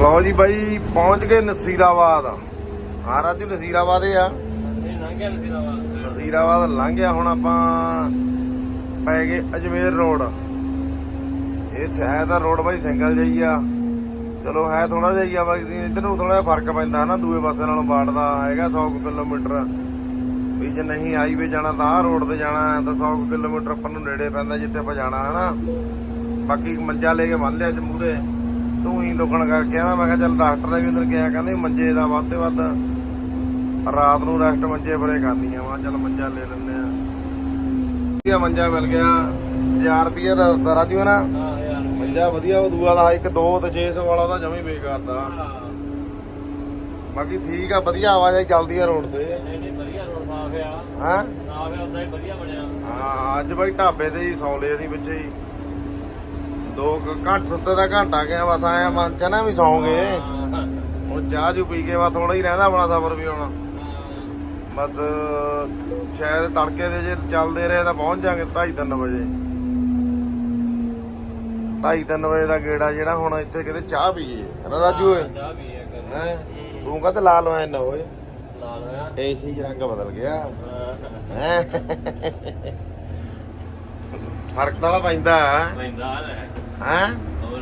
Speaker 1: ਲਓ ਜੀ ਬਾਈ, ਪਹੁੰਚ ਗਏ ਨਸੀਰਾਬਾਦ। ਹਾਂ ਰਾਜੂ ਨਸੀਰਾਬਾਦ ਹੀ ਆ। ਨਸੀਰਾਬਾਦ ਲੰਘ ਗਿਆ, ਹੁਣ ਆਪਾਂ ਪੈ ਗਏ ਅਜਮੇਰ ਰੋਡ। ਇਹ ਸ਼ਾਇਦ ਆ ਰੋਡ ਬਾਈ, ਸਿੰਗਲ ਜਿਹੀ ਆ। ਚਲੋ, ਹੈ ਥੋੜਾ ਜਿਹਾ ਹੀ ਆ, ਬਾਕੀ ਇੱਧਰ ਨੂੰ ਥੋੜਾ ਜਿਹਾ ਫ਼ਰਕ ਪੈਂਦਾ ਨਾ ਦੂਏ ਪਾਸੇ ਨਾਲੋਂ ਬਾੜਦਾ ਹੈਗਾ 100 ਕੁ ਕਿਲੋਮੀਟਰ। ਵੀ ਜੇ ਨਹੀਂ ਹਾਈਵੇ ਜਾਣਾ, ਤਾਂ ਆਹ ਰੋਡ ਤੇ ਜਾਣਾ ਹੈ ਤਾਂ 100 ਕੁ ਕਿਲੋਮੀਟਰ ਆਪਾਂ ਨੂੰ ਨੇੜੇ ਪੈਂਦਾ ਜਿੱਥੇ ਆਪਾਂ ਜਾਣਾ ਹੈ ਨਾ ਬਾਕੀ ਮੰਜਾ ਲੈ ਕੇ ਬੰਨ ਲਿਆ ਜਮੂਰੇ ਤੂੰ ਹੀ ਦੁਖਣ ਕਰਕੇ ਨਾ ਮੈਂ ਕਿਹਾ ਚੱਲ ਡਾਕਟਰ ਨੇ ਵੀ ਅੰਦਰ ਕਿਹਾ ਕਹਿੰਦੇ ਮੰਜੇ ਦਾ ਵੱਧ ਤੇ ਵੱਧ ਰਾਤ ਨੂੰ ਰੈਸਟ ਮੰਜੇ ਪਰੇ ਕਰਨੀ ਆ। ਮੈਂ ਚੱਲ ਮੰਜਾ ਲੈ ਲੈਂਦੇ ਆ। ਵਧੀਆ ਮੰਜਾ ਮਿਲ ਗਿਆ। 1000 ਰੁਪਏ ਦਾ ਰਾਜੂ ਨਾ ਮੰਜਾ ਵਧੀਆ ਉਹ ਦੂਆ ਦਾ ਇੱਕ 2 ਤੇ 600 ਵਾਲਾ ਤਾਂ ਜਮੀ ਬੇਕਾਰ ਦਾ। ਬਾਕੀ ਠੀਕ ਆ ਵਧੀਆ ਆਵਾਜਾਈ ਚੱਲਦੀ ਆ ਰੋਡ ਤੇ।
Speaker 3: ਵਧੀਆ ਰੋਡ ਸਾਫ਼ ਆ।
Speaker 1: ਹਾਂ?
Speaker 3: ਸਾਫ਼ ਆ ਉਦਾਂ ਹੀ ਵਧੀਆ ਬਣਿਆ।
Speaker 1: ਹਾਂ ਅੱਜ ਬਾਈ ਢਾਬੇ ਤੇ ਹੀ ਸੌਂ ਲਏ ਅਸੀਂ ਪਿੱਛੇ ਹੀ। ਦੋ ਕੁ ਘੰਟ ਸੁੱਤੇ ਦਾ ਘੰਟਾ ਗਿਆ ਬਸ ਆਇਆ ਮਨ ਚ ਨਾ ਵੀ ਸੌਂਗੇ। ਹੁਣ ਚਾਹ ਜੂ ਪੀ ਕੇ ਬਸ ਥੋੜਾ ਹੀ ਰਹਿੰਦਾ ਆਪਣਾ ਸਫ਼ਰ ਵੀ ਹੁਣ। ਬਸ ਸ਼ਾਇਦ ਤੜਕੇ ਦੇ ਜੇ ਚੱਲਦੇ ਰਹੇ ਤਾਂ ਪਹੁੰਚ ਜਾਾਂਗੇ 2:30 ਵਜੇ। 2:30 ਵਜੇ ਦਾ ਗੇੜਾ ਜਿਹੜਾ ਹੁਣ ਇੱਥੇ ਕਿਤੇ ਚਾਹ ਪੀਏ। ਹਨਾ ਰਾਜੂ ਓਏ?
Speaker 3: ਚਾਹ ਹੈ?
Speaker 1: ਤੂੰ ਕਹਤੇ ਓਏ?
Speaker 3: ਲਾਲ ਹੋਇਆ?
Speaker 1: ਏਸੀ ਚ ਰੰਗ ਬਦਲ ਗਿਆ। ਹੈਂ? ਫ਼ਰਕ ਤਾਂ ਪੈਂਦਾ।
Speaker 3: ਲੈਂਦਾ ਲੈ
Speaker 1: ਹੈ?
Speaker 3: ਹੋਰ?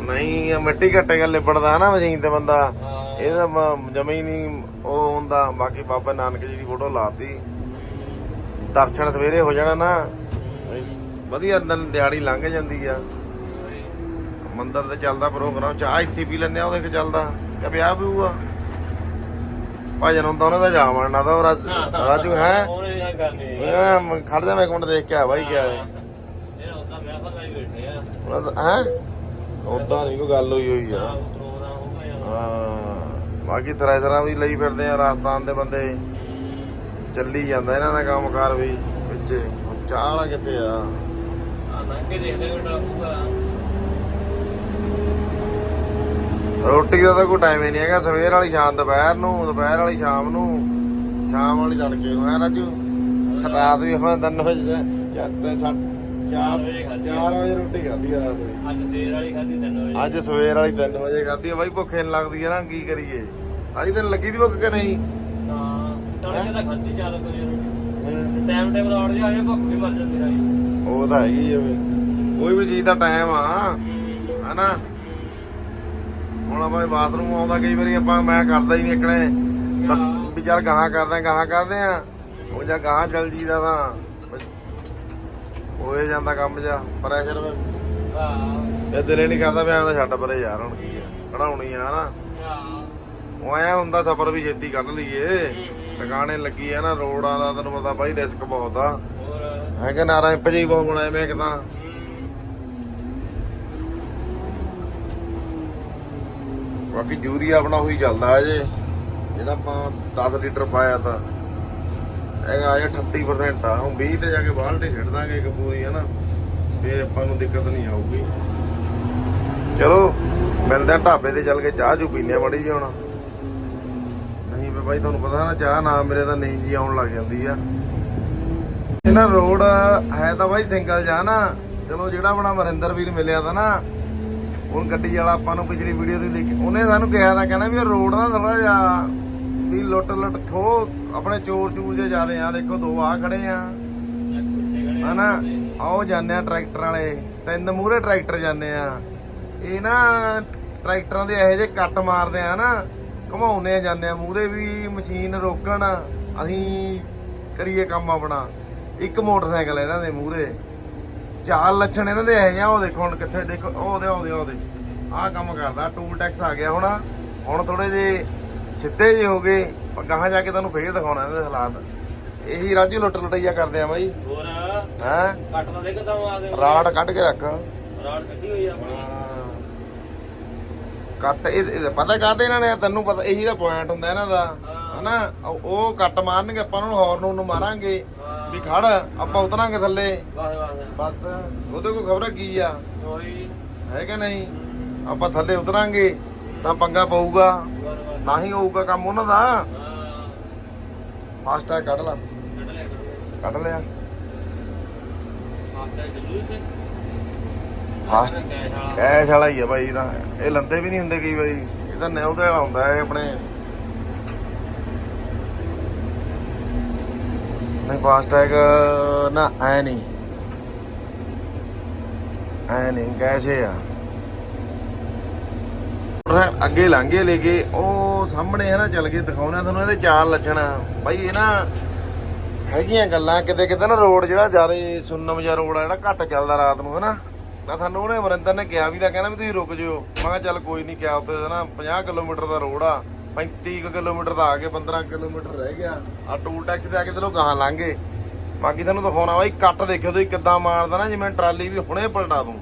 Speaker 1: ਨਹੀਂ ਇਹ ਮਿੱਟੀ ਘੱਟੇ ਗੱਲ ਲਿਬੜਦਾ ਨਾ ਮਸ਼ੀਨ ਤੇ ਬੰਦਾ। ਇਹਦਾ ਜਮਾ ਨਹੀਂ ਉਹ ਹੁੰਦਾ। ਬਾਕੀ ਬਾਬਾ ਨਾਨਕ ਜੀ ਦੀ ਫੋਟੋ ਲਾਤੀ। ਦਰਸ਼ਨ ਸਵੇਰੇ ਹੋ ਜਾਣਾ ਨਾ। ਵਧੀਆ ਦਿਨ ਦਿਹਾੜੀ ਲੰਘ ਜਾਂਦੀ ਆ। ਮੰਦਰ ਤੇ ਚੱਲਦਾ ਪ੍ਰੋਗਰਾਮ ਚਾਹ ਇੱਥੇ ਪੀ ਲੈਂਦੇ ਆ ਉਹਦੇ ਕਿ ਚੱਲਦਾ। ਕਿ ਵਿਆਹ ਵੀ ਆ ਭਜਨ ਹੁੰਦਾ ਉਹਨਾਂ ਦਾ ਜਾ ਵੜਨਾ ਤਾਂ ਰਾਜ- ਹੈ। ਖੜ ਜਾ ਮੈਂ ਇੱਕ ਮਿੰਟ ਦੇਖ ਕੇ ਆ ਬਾਈ ਕਿਆ ਹੈ
Speaker 3: ਇਹ ਉਦਾਂ ਮੈਂ ਫਸਾ ਹੀ ਬੈਠੇ ਆ
Speaker 1: ਉਹਨਾਂ ਦਾ ਹੈ? ਉਦਾਂ ਨਹੀਂ ਕੋਈ ਗੱਲ ਹੋਈ ਹੋਈ ਆ।
Speaker 3: ਪ੍ਰੋਗਰਾਮ ਹੋ ਗਿਆ।
Speaker 1: ਹਾਂ ਬਾਕੀ ਤਰ੍ਹਾਂ ਵੀ ਲਈ ਫਿਰਦੇ ਆ ਰਾਜਸਥਾਨ ਦੇ ਬੰਦੇ। ਚੱਲੀ ਜਾਂਦਾ ਇਹਨਾਂ ਦਾ ਕੰਮਕਾਰ ਵੀ ਵਿੱਚੇ। ਚਾਹ ਵਾਲਾ ਕਿੱਥੇ ਆ?
Speaker 3: ਲੰਘ ਦੇਖਦੇ ਕੋਈ
Speaker 1: ਰੋਟੀ ਦਾ ਤਾਂ ਕੋਈ ਟਾਈਮ ਹੀ ਨਹੀਂ ਹੈਗਾ। ਸਵੇਰ ਵਾਲੀ ਸ਼ਾਮ ਦੁਪਹਿਰ ਨੂੰ ਦੁਪਹਿਰ ਵਾਲੀ ਸ਼ਾਮ ਨੂੰ ਸ਼ਾਮ ਵਾਲੀ ਤੜਕੇ ਨੂੰ। ਹੈ ਰਾਜੂ? ਰਾਤ ਵੀ ਆਪਾਂ ਤਿੰਨ ਵਜੇ ਚਾਰ ਤੇ ਸੱਤ ਚਾਰ
Speaker 3: ਵਜੇ ਖਾਧੀ ਆ।
Speaker 1: ਚਾਰ ਵਜੇ ਰੋਟੀ ਖਾਧੀ ਆ ਰਾਤ ਨੂੰ
Speaker 3: ਅੱਜ ਵਾਲੀ ਵਜੇ।
Speaker 1: ਅੱਜ ਸਵੇਰ ਵਾਲੀ 3 ਵਜੇ ਖਾਧੀ ਆ ਬਾਈ ਭੁੱਖੇ ਨੀ ਲੱਗਦੀ ਆ ਨਾ ਕੀ ਕਰੀਏ? ਅੱਜ ਤੈਨੂੰ ਲੱਗੀ ਦੀ ਭੁੱਖ ਕਿ ਨਹੀਂ?
Speaker 3: ਹਾਂ ਤੜਕੇ ਤਾਂ ਖਾਦੀ ਚੱਲ ਕੋਈ ਰੋਟੀ? ਟਾਈਮ ਟੇਬਲ ਆਉਣ ਜਾ ਇਹ ਭੁੱਖ ਵੀ ਮਰ ਜਾਂਦੀ ਰਹੀ
Speaker 1: ਉਹ ਤਾਂ ਹੈਗੀ ਆ ਵੀ ਕੋਈ ਵੀ ਚੀਜ਼ ਦਾ ਟਾਈਮ ਆ। ਹਨਾ? ਹੁਣ ਆਪਾਂ ਬਾਥਰੂਮ ਆਉਂਦਾ ਕਈ ਵਾਰੀ ਆਪਾਂ ਮੈਂ ਕਰਦਾ ਹੀ ਨਹੀਂ ਇਕਣੇ ਵੀ ਚੱਲ ਗਾਹਾਂ ਕਰਦੇ ਗਾਹਾਂ ਕਰਦੇ ਆ। ਉਹ ਜਾਂ ਗਾਹਾਂ ਚੱਲ ਜੀਦਾ ਤਾਂ। ਹੋਏ ਜਾਂਦਾ ਕੰਮ ਜਾ ਪ੍ਰੈਸ਼ਰ
Speaker 3: ਹਾਂ।
Speaker 1: ਇਹ ਦਿਲੇ ਨਹੀਂ ਕਰਦਾ ਵੀ ਐਂ ਤਾਂ ਛੱਡ ਪਰੇ ਯਾਰ ਹੁਣ ਕੀ ਆ? ਕਢਾਉਣੀ ਆ ਹਨਾ ਉਹ ਆਇਆ ਹੁੰਦਾ ਸਫਰ ਵੀ ਛੇਤੀ ਕੱਢ ਲਈਏ। ਟਿਕਾਣੇ ਲੱਗੀ ਆ ਨਾ ਰੋਡਾਂ ਦਾ ਤੈਨੂੰ ਪਤਾ ਬਾਈ ਰਿਸਕ ਬਹੁਤ ਆ। ਹੈ ਕਿ ਨਾਰਾ ਇੰਪ ਜੀ ਬਹੁਤ ਬਣਾਏ ਮੈਂ ਇੱਕ ਤਾਂ। ਬਾਕੀ ਯੂਰੀਆ ਆਪਣਾ ਉਹੀ ਚੱਲਦਾ ਅਜੇ। ਜਿਹੜਾ ਆਪਾਂ 10 ਲੀਟਰ ਪਾਇਆ ਤਾਂ। ਹੈਗਾ ਅਜੇ 38% ਆ। ਹੁਣ 20 ਤੇ ਜਾ ਕੇ ਬਾਲਟੀ ਛੱਡ ਦਾਂਗੇ ਇੱਕ ਪੂਰੀ ਹੈ ਨਾ ਤੇ ਆਪਾਂ ਨੂੰ ਦਿੱਕਤ ਨਹੀਂ ਆਊਗੀ। ਚਲੋ, ਮਿਲਦੇ ਢਾਬੇ ਤੇ ਚੱਲ ਕੇ ਚਾਹ ਚੂ ਪੀਨੇ ਮੜੀ ਜੀ ਹੁਣ। ਨਹੀਂ ਵੀ ਬਾਈ, ਤੁਹਾਨੂੰ ਪਤਾ ਨਾ, ਚਾਹ ਨਾ ਮੇਰੇ ਤਾਂ ਨਹੀਂ ਜੀ ਆਉਣ ਲੱਗ ਜਾਂਦੀ ਆ। ਇਹਨਾਂ ਰੋਡ ਹੈ ਤਾਂ ਬਾਈ ਸਿੰਗਲ ਜਾ ਨਾ। ਚਲੋ, ਜਿਹੜਾ ਆਪਣਾ ਮਰਿੰਦਰ ਵੀਰ ਮਿਲਿਆ ਤਾਂ ਨਾ, ਹੁਣ ਗੱਡੀ ਵਾਲਾ ਆਪਾਂ ਨੂੰ ਪਿਛਲੀ ਵੀਡੀਓ ਤੇ ਦੇਖ ਉਹਨੇ ਸਾਨੂੰ ਕਿਹਾ ਤਾਂ ਕਹਿੰਦਾ ਵੀ ਉਹ ਰੋਡ ਨਾ ਥੋੜਾ ਜਿਹਾ ਵੀ ਲੁੱਟ ਲੁੱਟ ਖੋ ਆਪਣੇ ਚੋਰ ਚੂਰ ਜੇ ਜ਼ਿਆਦੇ ਆ, ਦੇਖੋ ਦੋ ਆ ਖੜੇ ਆ। ਹਨਾ? ਆਓ ਜਾਂਦੇ ਆ ਟਰੈਕਟਰ ਵਾਲੇ। ਤਿੰਨ ਮੂਹਰੇ ਟਰੈਕਟਰ ਜਾਂਦੇ ਆ। ਇਹ ਨਾ ਟਰੈਕਟਰਾਂ ਦੇ ਇਹੋ ਜਿਹੇ ਕੱਟ ਮਾਰਦੇ ਆ ਨਾ ਘਮਾਉਨੇ ਆ ਜਾਂਦੇ ਆ। ਮੂਹਰੇ ਵੀ ਮਸ਼ੀਨ ਰੋਕਣ, ਅਸੀਂ ਕਰੀਏ ਕੰਮ ਆਪਣਾ। ਇੱਕ ਮੋਟਰਸਾਈਕਲ ਇਹਨਾਂ ਦੇ ਮੂਹਰੇ। ਚਾਰ ਲੱਛਣ ਇਹਨਾਂ ਦੇ ਇਹੋ ਜਿਹੇ ਉਹ ਦੇਖੋ ਹੁਣ ਕਿੱਥੇ ਦੇਖੋ, ਉਹ ਉਹਦੇ ਉਹਦੇ ਉਹਦੇ ਆਹ ਕੰਮ ਕਰਦਾ, ਟੂਲ ਟੈਕਸ ਆ ਗਿਆ ਹੁਣ। ਹੁਣ ਥੋੜੇ ਜੇ ਸਿੱਧੇ ਜੇ ਹੋ ਗਏ ਪਰ ਗਾਹਾਂ ਜਾ ਕੇ ਤੁਹਾਨੂੰ ਫੇਰ ਦਿਖਾਉਣਾ ਇਹਨਾਂ ਦੇ ਹਾਲਾਤ। ਇਹੀ ਰਾਜੂ ਲੁੱਟ ਲੁੱਟਈਆ ਕਰਦੇ ਆ ਬਾਈ।
Speaker 3: ਹੋਰ
Speaker 1: ਹੈਂ?
Speaker 3: ਕੱਟ ਤਾਂ ਦੇਖ ਤਾਂ ਆ। ਦੇ
Speaker 1: ਰਾੜ ਕੱਢ ਕੇ ਰੱਖ।
Speaker 3: ਰਾੜ ਕੱਢੀ ਹੋਈ ਆ
Speaker 1: ਕੱਟ ਇਹ ਪਤਾ ਕਾਹਤੇ ਇਹਨਾਂ ਨੇ ਤੈਨੂੰ ਪਤਾ ਇਹੀ ਤਾਂ ਪੁਆਇੰਟ ਹੁੰਦਾ ਇਹਨਾਂ ਦਾ। ਹਨਾ? ਉਹ- ਕੱਟ ਮਾਰਨਗੇ ਆਪਾਂ ਉਹਨਾਂ ਨੂੰ ਹਾਰਨ ਨੂੰ ਮਾਰਾਂਗੇ। ਵੀ ਖੜ ਆਪਾਂ ਉਤਰਾਂਗੇ ਥੱਲੇ।
Speaker 3: ਵਾਹ ਵਾਹ
Speaker 1: ਬਸ ਉਹਦੇ ਕੋਈ ਖਬਰ ਕੀ ਆ? ਹੈ ਕਿ ਨਹੀਂ? ਆਪਾਂ ਥੱਲੇ ਉਤਰਾਂਗੇ ਤਾਂ ਪੰਗਾ ਪਊਗਾ। ਨਾ ਹੀ ਹੋਊਗਾ ਕੰਮ ਉਹਨਾਂ ਦਾ। ਫਾਸਟ ਕੱਢ ਲਾ।
Speaker 3: ਕੱਢ ਲਿਆ।
Speaker 1: ਕੱਢ ਲਿਆ
Speaker 3: ਕੈਸ਼ ਵਾਲਾ
Speaker 1: ਹੀ ਆ ਭਾਈ ਇਹਦਾ ਇਹ ਲੰਦੇ ਵੀ ਨਹੀਂ ਹੁੰਦੇ ਕਈ ਵਾਰੀ। ਇਹ ਤਾਂ ਨਿਉ ਵਾਲਾ ਹੁੰਦਾ ਇਹ ਆਪਣੇ। ਨਹੀਂ ਫਾਸਟੈਗ ਨਾ, ਐ ਨਹੀਂ। ਐ ਨਹੀਂ ਕੈਸ਼ ਹੀ ਆ। ਉਹ ਅੱਗੇ ਲਾਂਗੇ ਲੈ ਕੇ ਉਹ ਸਾਹਮਣੇ ਹੈ ਨਾ, ਚੱਲ ਗਏ ਦਿਖਾਉਣਾ ਤੁਹਾਨੂੰ, ਇਹਦੇ ਚਾਰ ਲੱਛਣ। ਬਾਈ ਇਹ ਨਾ ਹੈਗੀਆਂ ਗੱਲਾਂ, ਕਿਤੇ ਕਿਤੇ ਨਾ ਰੋਡ ਜਿਹੜਾ ਜ਼ਿਆਦਾ ਸੁੰਨਮ ਜਿਹਾ ਰੋਡ ਆ, ਜਿਹੜਾ ਘੱਟ ਚੱਲਦਾ ਰਾਤ ਨੂੰ, ਹਨਾ? ਤਾਂ ਸਾਨੂੰ ਉਹਨੇ ਵਰਿੰਦਰ ਨੇ ਕਿਹਾ ਵੀ ਤਾਂ, ਕਹਿੰਦਾ ਵੀ ਤੁਸੀਂ ਰੁਕ ਜਿਓ। ਮੈਂ ਕਿਹਾ ਚੱਲ ਕੋਈ ਨਹੀਂ ਕਿਹਾ ਉੱਤੇ ਨਾ 50 ਕਿਲੋਮੀਟਰ ਦਾ ਰੋਡ ਆ 35 ਕੁ ਕਿਲੋਮੀਟਰ ਦਾ ਆ ਕੇ 15 ਕਿਲੋਮੀਟਰ ਰਹਿ ਗਿਆ। ਆ ਟੂਲ ਟੈਕਸ ਤੇ ਆ ਕੇ ਚਲੋ ਗਾਹਾਂ ਲਾਂਗੇ ਬਾਕੀ ਤੁਹਾਨੂੰ ਦਿਖਾਉਣਾ, ਬਾਈ ਕੱਟ ਦੇਖਿਓ ਤੁਸੀਂ ਕਿੱਦਾਂ ਮਾਰਦਾ ਨਾ, ਜਿਵੇਂ ਟਰਾਲੀ ਵੀ ਹੁਣੇ ਪਲਟਾ ਦੂੰ।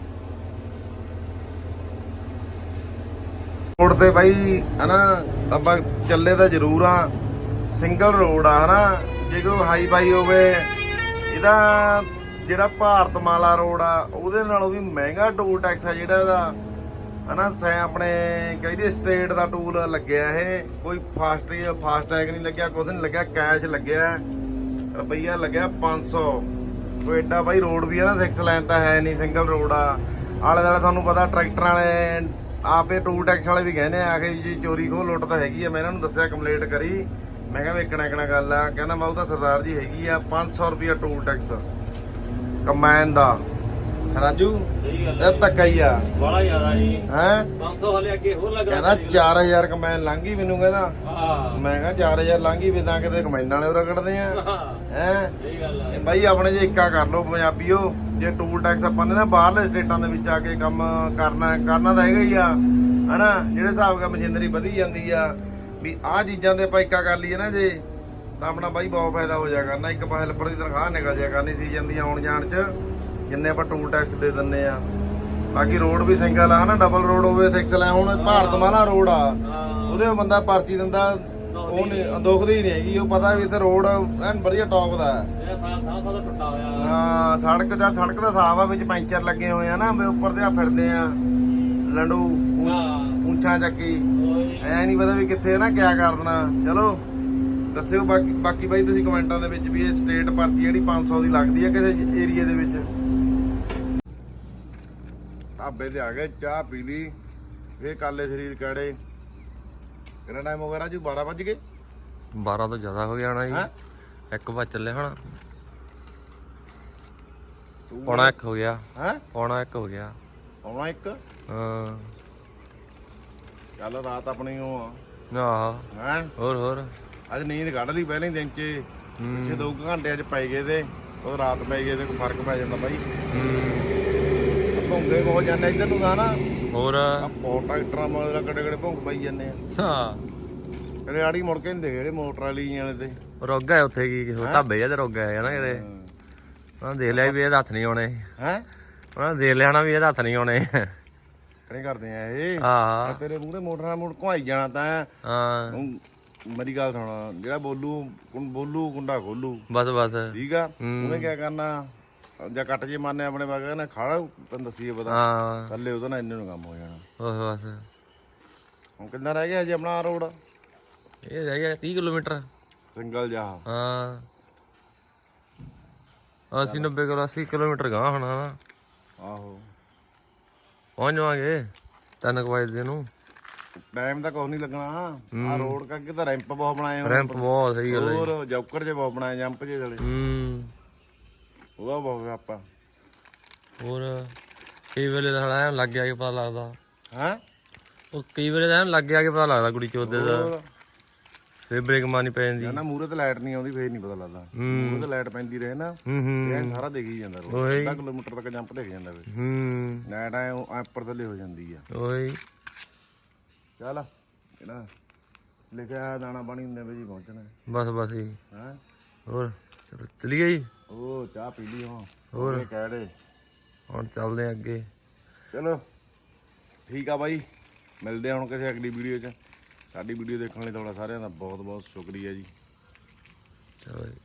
Speaker 1: ਰੋਡ ਤੇ ਬਾਈ, ਹਨਾ, ਆਪਾਂ ਚੱਲੇ ਤਾਂ ਜ਼ਰੂਰ ਆ। ਸਿੰਗਲ ਰੋਡ ਆ, ਹਨਾ। ਜੇ ਕੋਈ ਹਾਈ ਬਾਈ ਹੋਵੇ, ਇਹਦਾ ਜਿਹੜਾ ਭਾਰਤਮਾਲਾ ਰੋਡ ਆ, ਉਹਦੇ ਨਾਲੋਂ ਵੀ ਮਹਿੰਗਾ ਟੂਲ ਟੈਕਸ ਆ ਜਿਹੜਾ ਇਹਦਾ। ਹਨਾ, ਸੈ ਆਪਣੇ ਕਹਿੰਦੇ ਸਟੇਟ ਦਾ ਟੂਲ ਲੱਗਿਆ ਇਹ। ਕੋਈ ਫਾਸਟ ਫਾਸਟੈਗ ਨਹੀਂ ਲੱਗਿਆ ਕੁਝ ਨਹੀਂ ਲੱਗਿਆ ਕੈਸ਼ ਲੱਗਿਆ। ਰੁਪਈਆ ਲੱਗਿਆ 500 ਕੋਈ ਐਡਾ ਬਾਈ ਰੋਡ ਵੀ ਆ ਨਾ 6 ਲਾਈਨ ਤਾਂ ਹੈ ਨਹੀਂ ਸਿੰਗਲ ਰੋਡ ਆ। ਆਲੇ ਦੁਆਲੇ ਤੁਹਾਨੂੰ ਪਤਾ, ਟਰੈਕਟਰਾਂ ਵਾਲੇ ਆਪੇ ਟੂਲ ਟੈਕਸ ਵਾਲੇ ਵੀ ਕਹਿੰਦੇ ਆ ਕਿ ਜੀ ਚੋਰੀ ਖੋ ਲੁੱਟ ਤਾਂ ਹੈਗੀ ਆ। ਮੈਂ ਇਹਨਾਂ ਨੂੰ ਦੱਸਿਆ ਕੰਪਲੇਂਟ ਕਰੀ। ਮੈਂ ਕਿਹਾ ਵੇਖਣਾ ਕਿਹਣਾ ਗੱਲ ਆ। ਕਹਿੰਦਾ ਮੈਂ ਉਹ ਤਾਂ ਸਰਦਾਰ ਜੀ ਹੈਗੀ ਆ। 500 ਰੁਪਿਆ ਟੂਲ ਟੈਕਸ। ਕਮੈਨ ਦਾ। ਰਾਜੂ ਇਹ ਧੱਕਾ ਹੀ ਆ।
Speaker 3: ਬੜਾ ਜ਼ਿਆਦਾ ਜੀ।
Speaker 1: ਹੈ?
Speaker 3: 500 ਹਲੇ ਅੱਗੇ ਹੋਰ ਲੱਗ
Speaker 1: ਕਹਿੰਦਾ 4000 ਕਮੈਨ ਲੰਘੀ ਮੈਨੂੰ ਕਹਿੰਦਾ।
Speaker 3: ਹਾਂ।
Speaker 1: ਮੈਂ ਕਿਹਾ 4000 ਲੰਘੀ ਵੀ ਤਾਂ ਕਿਤੇ ਕਮੈਨਾਂ ਵਾਲੇ ਉਹ ਰਗੜਦੇ ਆ। ਹੈ।
Speaker 3: ਸਹੀ ਗੱਲ ਆ।
Speaker 1: ਇਹ ਬਾਈ ਆਪਣੇ ਜੇ ਇੱਕਾ ਕਰ ਲਓ ਪੰਜਾਬੀਓ ਜੇ ਟੂਲ ਟੈਕਸ ਆਪਾਂ ਨੇ ਨਾ ਬਾਹਰਲੇ ਸਟੇਟਾਂ ਦੇ ਵਿੱਚ ਆ ਕੇ ਕੰਮ ਕਰਨਾ ਕਰਨਾ ਤਾਂ ਹੈਗਾ ਹੀ ਆ। ਹਨਾ? ਜਿਹੜੇ ਹਿਸਾਬ ਨਾਲ ਮਸ਼ੀਨਰੀ ਵਧੀ ਜਾਂਦੀ ਆ ਵੀ ਆਹ ਚੀਜ਼ਾਂ ਤੇ ਆਪਾਂ ਇੱਕਾ ਕਰ ਲਈਏ ਨਾ ਜੇ ਤਾਂ ਆਪਣਾ ਬਾਈ ਬਹੁਤ ਫਾਇਦਾ ਹੋ ਜਾਇਆ ਕਰਨਾ। ਇੱਕ ਪਾ ਹੈਲਪਰ ਦੀ ਤਨਖਾਹ ਨਿਕਲ ਜਾਇਆ ਕਰਨੀ ਸੀਜ਼ਨ ਦੀ ਆਉਣ ਜਾਣ ਚ। ਜਿੰਨੇ ਆਪਾਂ ਟੂਲ ਟੈਕਸ ਦੇ ਦਿੰਨੇ ਆ। ਬਾਕੀ ਰੋਡ ਵੀ ਸਿੰਗਲ ਆ ਹਨਾ? ਡਬਲ ਰੋਡ ਹੋਵੇ 6 ਲੈ ਹੁਣ ਭਾਰਤ ਮਾਲਾ ਰੋਡ ਆ। ਉਹਦੇ ਉਹ ਬੰਦਾ ਪਰਚੀ ਦਿੰਦਾ ਉਹ ਨਹੀਂ। ਦੁਖਦੀ ਨਹੀਂ ਹੈਗੀ ਉਹ ਪਤਾ ਵੀ ਇੱਥੇ ਰੋਡ ਐਨ ਵਧੀਆ ਟੌਪ ਦਾ ਹੈ। ਹਾਂ ਸੜਕ ਦਾ ਸੜਕ ਦਾ ਸਾਫ਼ ਆ ਵਿੱਚ ਪੈਂਚਰ ਲੱਗੇ ਹੋਏ ਆ ਨਾ ਵੀ ਉੱਪਰ ਤੇ ਆ ਫਿਰਦੇ ਆ। ਲੰਡੂ ਉੱਚਾ ਚੱਕੀ। ਐ ਨਹੀਂ ਪਤਾ ਵੀ ਕਿੱਥੇ ਨਾ ਕਿਆ ਕਰ ਦੇਣਾ। ਚਲੋ। ਦੱਸਿਓ ਬਾਕੀ ਬਾਕੀ ਬਾਈ ਤੁਸੀਂ ਕਮੈਂਟਾਂ ਦੇ ਵਿੱਚ ਵੀ ਇਹ ਸਟੇਟ ਪਰਚੀ ਜਿਹੜੀ 500 ਦੀ ਲੱਗਦੀ ਆ ਕਿਸੇ ਏਰੀਆ ਦੇ ਵਿੱਚ। ਢਾਬੇ ਤੇ ਆ ਗਏ ਚਾਹ ਪੀ ਲਈ। ਫੇਰ ਕਾਲੇ ਸਰੀਰ ਕੜੇ ਕਿੰਨਾ ਟਾਈਮ ਹੋ ਗਿਆ ਰਾਜੂ? 12 ਵੱਜ ਗਏ?
Speaker 3: 12 ਤੋਂ ਜ਼ਿਆਦਾ ਹੋ ਗਿਆ ਹਣਾ
Speaker 1: ਹੈਂ?
Speaker 3: ਜੀ ਇੱਕ ਵੱਜ ਚੱਲੇ ਹਣਾ। ਪੌਣਾ ਇੱਕ ਹੋ ਗਿਆ।
Speaker 1: ਹੈ?
Speaker 3: ਪੌਣਾ ਇੱਕ ਹੋ ਗਿਆ।
Speaker 1: ਆਉਣਾ ਇੱਕ?
Speaker 3: ਹਾਂ।
Speaker 1: ਚੱਲ ਰਾਤ ਆਪਣੀ ਉਹ ਆ।
Speaker 3: ਆਹ।
Speaker 1: ਹੈ?
Speaker 3: ਹੋਰ ਹੋਰ।
Speaker 1: ਅੱਜ ਨੀਂਦ ਕੱਢ ਲਈ ਪਹਿਲੇ ਦਿਨ ਚ। ਪਿੱਛੇ ਦੋ ਕੁ ਘੰਟੇ ਅੱਜ ਪੈ ਗਏ ਤੇ ਉਹ ਰਾਤ ਪੈ ਗਏ ਤੇ ਕੋਈ ਫ਼ਰਕ ਪੈ ਜਾਂਦਾ ਬਾਈ।
Speaker 3: ਹੂੰ।
Speaker 1: ਭੌਂਗੇ ਬਹੁਤ ਜਾਂਦੇ ਇੱਧਰ ਨੂੰ ਤਾਂ ਨਾ।
Speaker 3: ਹੋਰ?
Speaker 1: ਆ ਪੌਟ ਟਰੈਕਟਰਾਂ ਮਾਰ ਕੜੇ ਕੜੇ ਭੌਂਕ ਪਈ ਜਾਂਦੇ ਆ।
Speaker 3: ਹਾਂ।
Speaker 1: ਕਦੇ ਆੜੀ ਮੁੜ ਕੇ ਹੁੰਦੇ ਜਿਹੜੇ ਮੋਟਰ ਵਾਲੀ ਵਾਲੇ ਤੇ।
Speaker 3: ਰੋਗਾ ਉੱਥੇ ਕੀ ਕਿਸੇ ਢਾਬੇ ਜਾਂ ਤੇ ਰੋਗਾ ਹੈ ਨਾ ਕਿਤੇ। ਉਹਨਾਂ ਦੇਖ ਲਿਆ ਵੀ ਇਹਦੇ ਹੱਥ ਨਹੀਂ ਆਉਣੇ।
Speaker 1: ਹੈ?
Speaker 3: ਉਹਨਾਂ ਦੇਖ ਲਿਆ ਨਾ ਵੀ ਇਹਦੇ ਹੱਥ ਨਹੀਂ ਆਉਣੇ।
Speaker 1: ਕਰਦੇ ਆ ਇਹ।
Speaker 3: ਹਾਂ।
Speaker 1: ਆ ਤੇਰੇ ਮੂਹਰੇ ਮੋਟਰ ਮੁੜ ਘੁਆਈ ਜਾਣਾ ਤਾਂ।
Speaker 3: ਹਾਂ।
Speaker 1: ਮੇਰੀ ਗੱਲ ਸੁਣ ਜਿਹੜਾ ਬੋਲੂ ਕੁੰ- ਬੋਲੂ ਕੁੰਡਾ ਖੋਲੂ।
Speaker 3: ਬਸ ਬਸ।
Speaker 1: ਠੀਕ ਆ? ਉਹਨੇ ਕੀ ਕਰਨਾ? ਜਾਂ ਕੱਟ ਜੇ ਮਾਰਨੇ ਆਪਣੇ ਵਾਗਾ ਨਾ ਖੜਾ ਤੈਨੂੰ ਦੱਸੀਏ ਪਤਾ।
Speaker 3: ਹਾਂ।
Speaker 1: ਥੱਲੇ ਉਹਦਾ ਨਾ ਇੰਨੇ ਨੂੰ ਕੰਮ ਹੋ ਜਾਣਾ।
Speaker 3: ਬਸ ਬਸ।
Speaker 1: ਹੁਣ ਕਿੰਨਾ ਰਹਿ ਗਿਆ ਹਜੇ ਆਪਣਾ ਰੋਡ?
Speaker 3: ਇਹ ਰਹਿ ਗਿਆ 30 ਕਿਲੋਮੀਟਰ।
Speaker 1: ਸਿੰਗਲ ਜਾ
Speaker 3: ਹਾਂ। 80 90 ਕਿਲੋ 80 ਕਿਲੋਮੀਟਰ ਗਾਂ ਹੋਣਾ ਨਾ।
Speaker 1: ਆਹੋ।
Speaker 3: ਪਹੁੰਚ ਜਾਵਾਂਗੇ। ਤਿੰਨ ਕੁ ਵਜੇ ਨੂੰ।
Speaker 1: ਟਾਈਮ ਤਾਂ ਕੁਛ ਨਹੀਂ ਲੱਗਣਾ। ਆ ਰੋਡ ਕਰਕੇ ਤਾਂ ਰੈਂਪ ਬਹੁਤ ਬਣਾਏ ਹੋਏ
Speaker 3: ਰੈਂਪ ਬਹੁਤ ਸਹੀ ਗੱਲ ਹੈ
Speaker 1: ਹੋਰ ਜੌਕਰ ਜੇ ਬਹੁਤ ਬਣਾਏ ਜੰਪ ਜੇ ਵਾਲੇ।
Speaker 3: ਹੂੰ।
Speaker 1: ਉਹਦਾ ਬਹੁਤ ਆਪਾਂ
Speaker 3: ਹੋਰ ਕਈ ਵੇਲੇ ਤਾਂ ਹਲਾ ਲੱਗ ਗਿਆ ਕਿ ਪਤਾ ਲੱਗਦਾ।
Speaker 1: ਹੈ?
Speaker 3: ਉਹ ਕਈ ਵੇਲੇ ਤਾਂ ਲੱਗ ਗਿਆ ਕਿ ਪਤਾ ਲੱਗਦਾ ਕੁੜੀ ਚੋਦੇ ਦਾ। ਫੇਰ ਬ੍ਰੇਕ ਮਾਰਨੀ ਪੈ ਜਾਂਦੀ।
Speaker 1: ਨਾ ਮੂਰੇ ਤੇ ਲਾਈਟ ਨਹੀਂ ਆਉਂਦੀ ਫੇਰ ਨਹੀਂ ਪਤਾ ਲੱਗਦਾ। ਮੂਰੇ ਤੇ ਲਾਈਟ ਪੈਂਦੀ ਰਹੇ ਨਾ। ਇਹ ਸਾਰਾ ਦਿਖ ਹੀ ਜਾਂਦਾ ਰੋਡ।
Speaker 3: ਓਏ।
Speaker 1: ਅੱਧਾ ਕਿਲੋਮੀਟਰ ਤੱਕ ਜੰਪ ਦਿਖ ਜਾਂਦਾ ਵੇ
Speaker 3: ਹੂੰ।
Speaker 1: ਲਾਈਟ ਐਂ ਉੱਪਰ ਥੱਲੇ ਹੋ ਜਾਂਦੀ ਆ।
Speaker 3: ਓਏ
Speaker 1: ਚੱਲ ਇਹਦਾ ਲਿਖਿਆ ਦਾਣਾ ਪਾਣੀ ਹੁੰਦੇ ਵੇ ਜੀ ਪਹੁੰਚਣਾ।
Speaker 3: ਬਸ ਬਸ ਜੀ।
Speaker 1: ਹੈ?
Speaker 3: ਹੋਰ ਚਲੋ ਚਲੀਏ ਜੀ?
Speaker 1: ਉਹ ਚਾਹ ਪੀ ਲਈ ਹਾਂ
Speaker 3: ਹੋਰ?
Speaker 1: ਇਹ ਕਹਿੜੇ
Speaker 3: ਹੁਣ ਚੱਲਦੇ ਆ ਅੱਗੇ।
Speaker 1: ਚਲੋ ਠੀਕ ਆ ਬਾਈ। ਮਿਲਦੇ ਹਾਂ ਹੁਣ ਕਿਸੇ ਅਗਲੀ ਵੀਡੀਓ 'ਚ। ਸਾਡੀ ਵੀਡੀਓ ਦੇਖਣ ਲਈ ਤੁਹਾਡਾ ਸਾਰਿਆਂ ਦਾ ਬਹੁਤ ਬਹੁਤ ਸ਼ੁਕਰੀਆ ਜੀ।
Speaker 3: ਚਲੋ ਜੀ।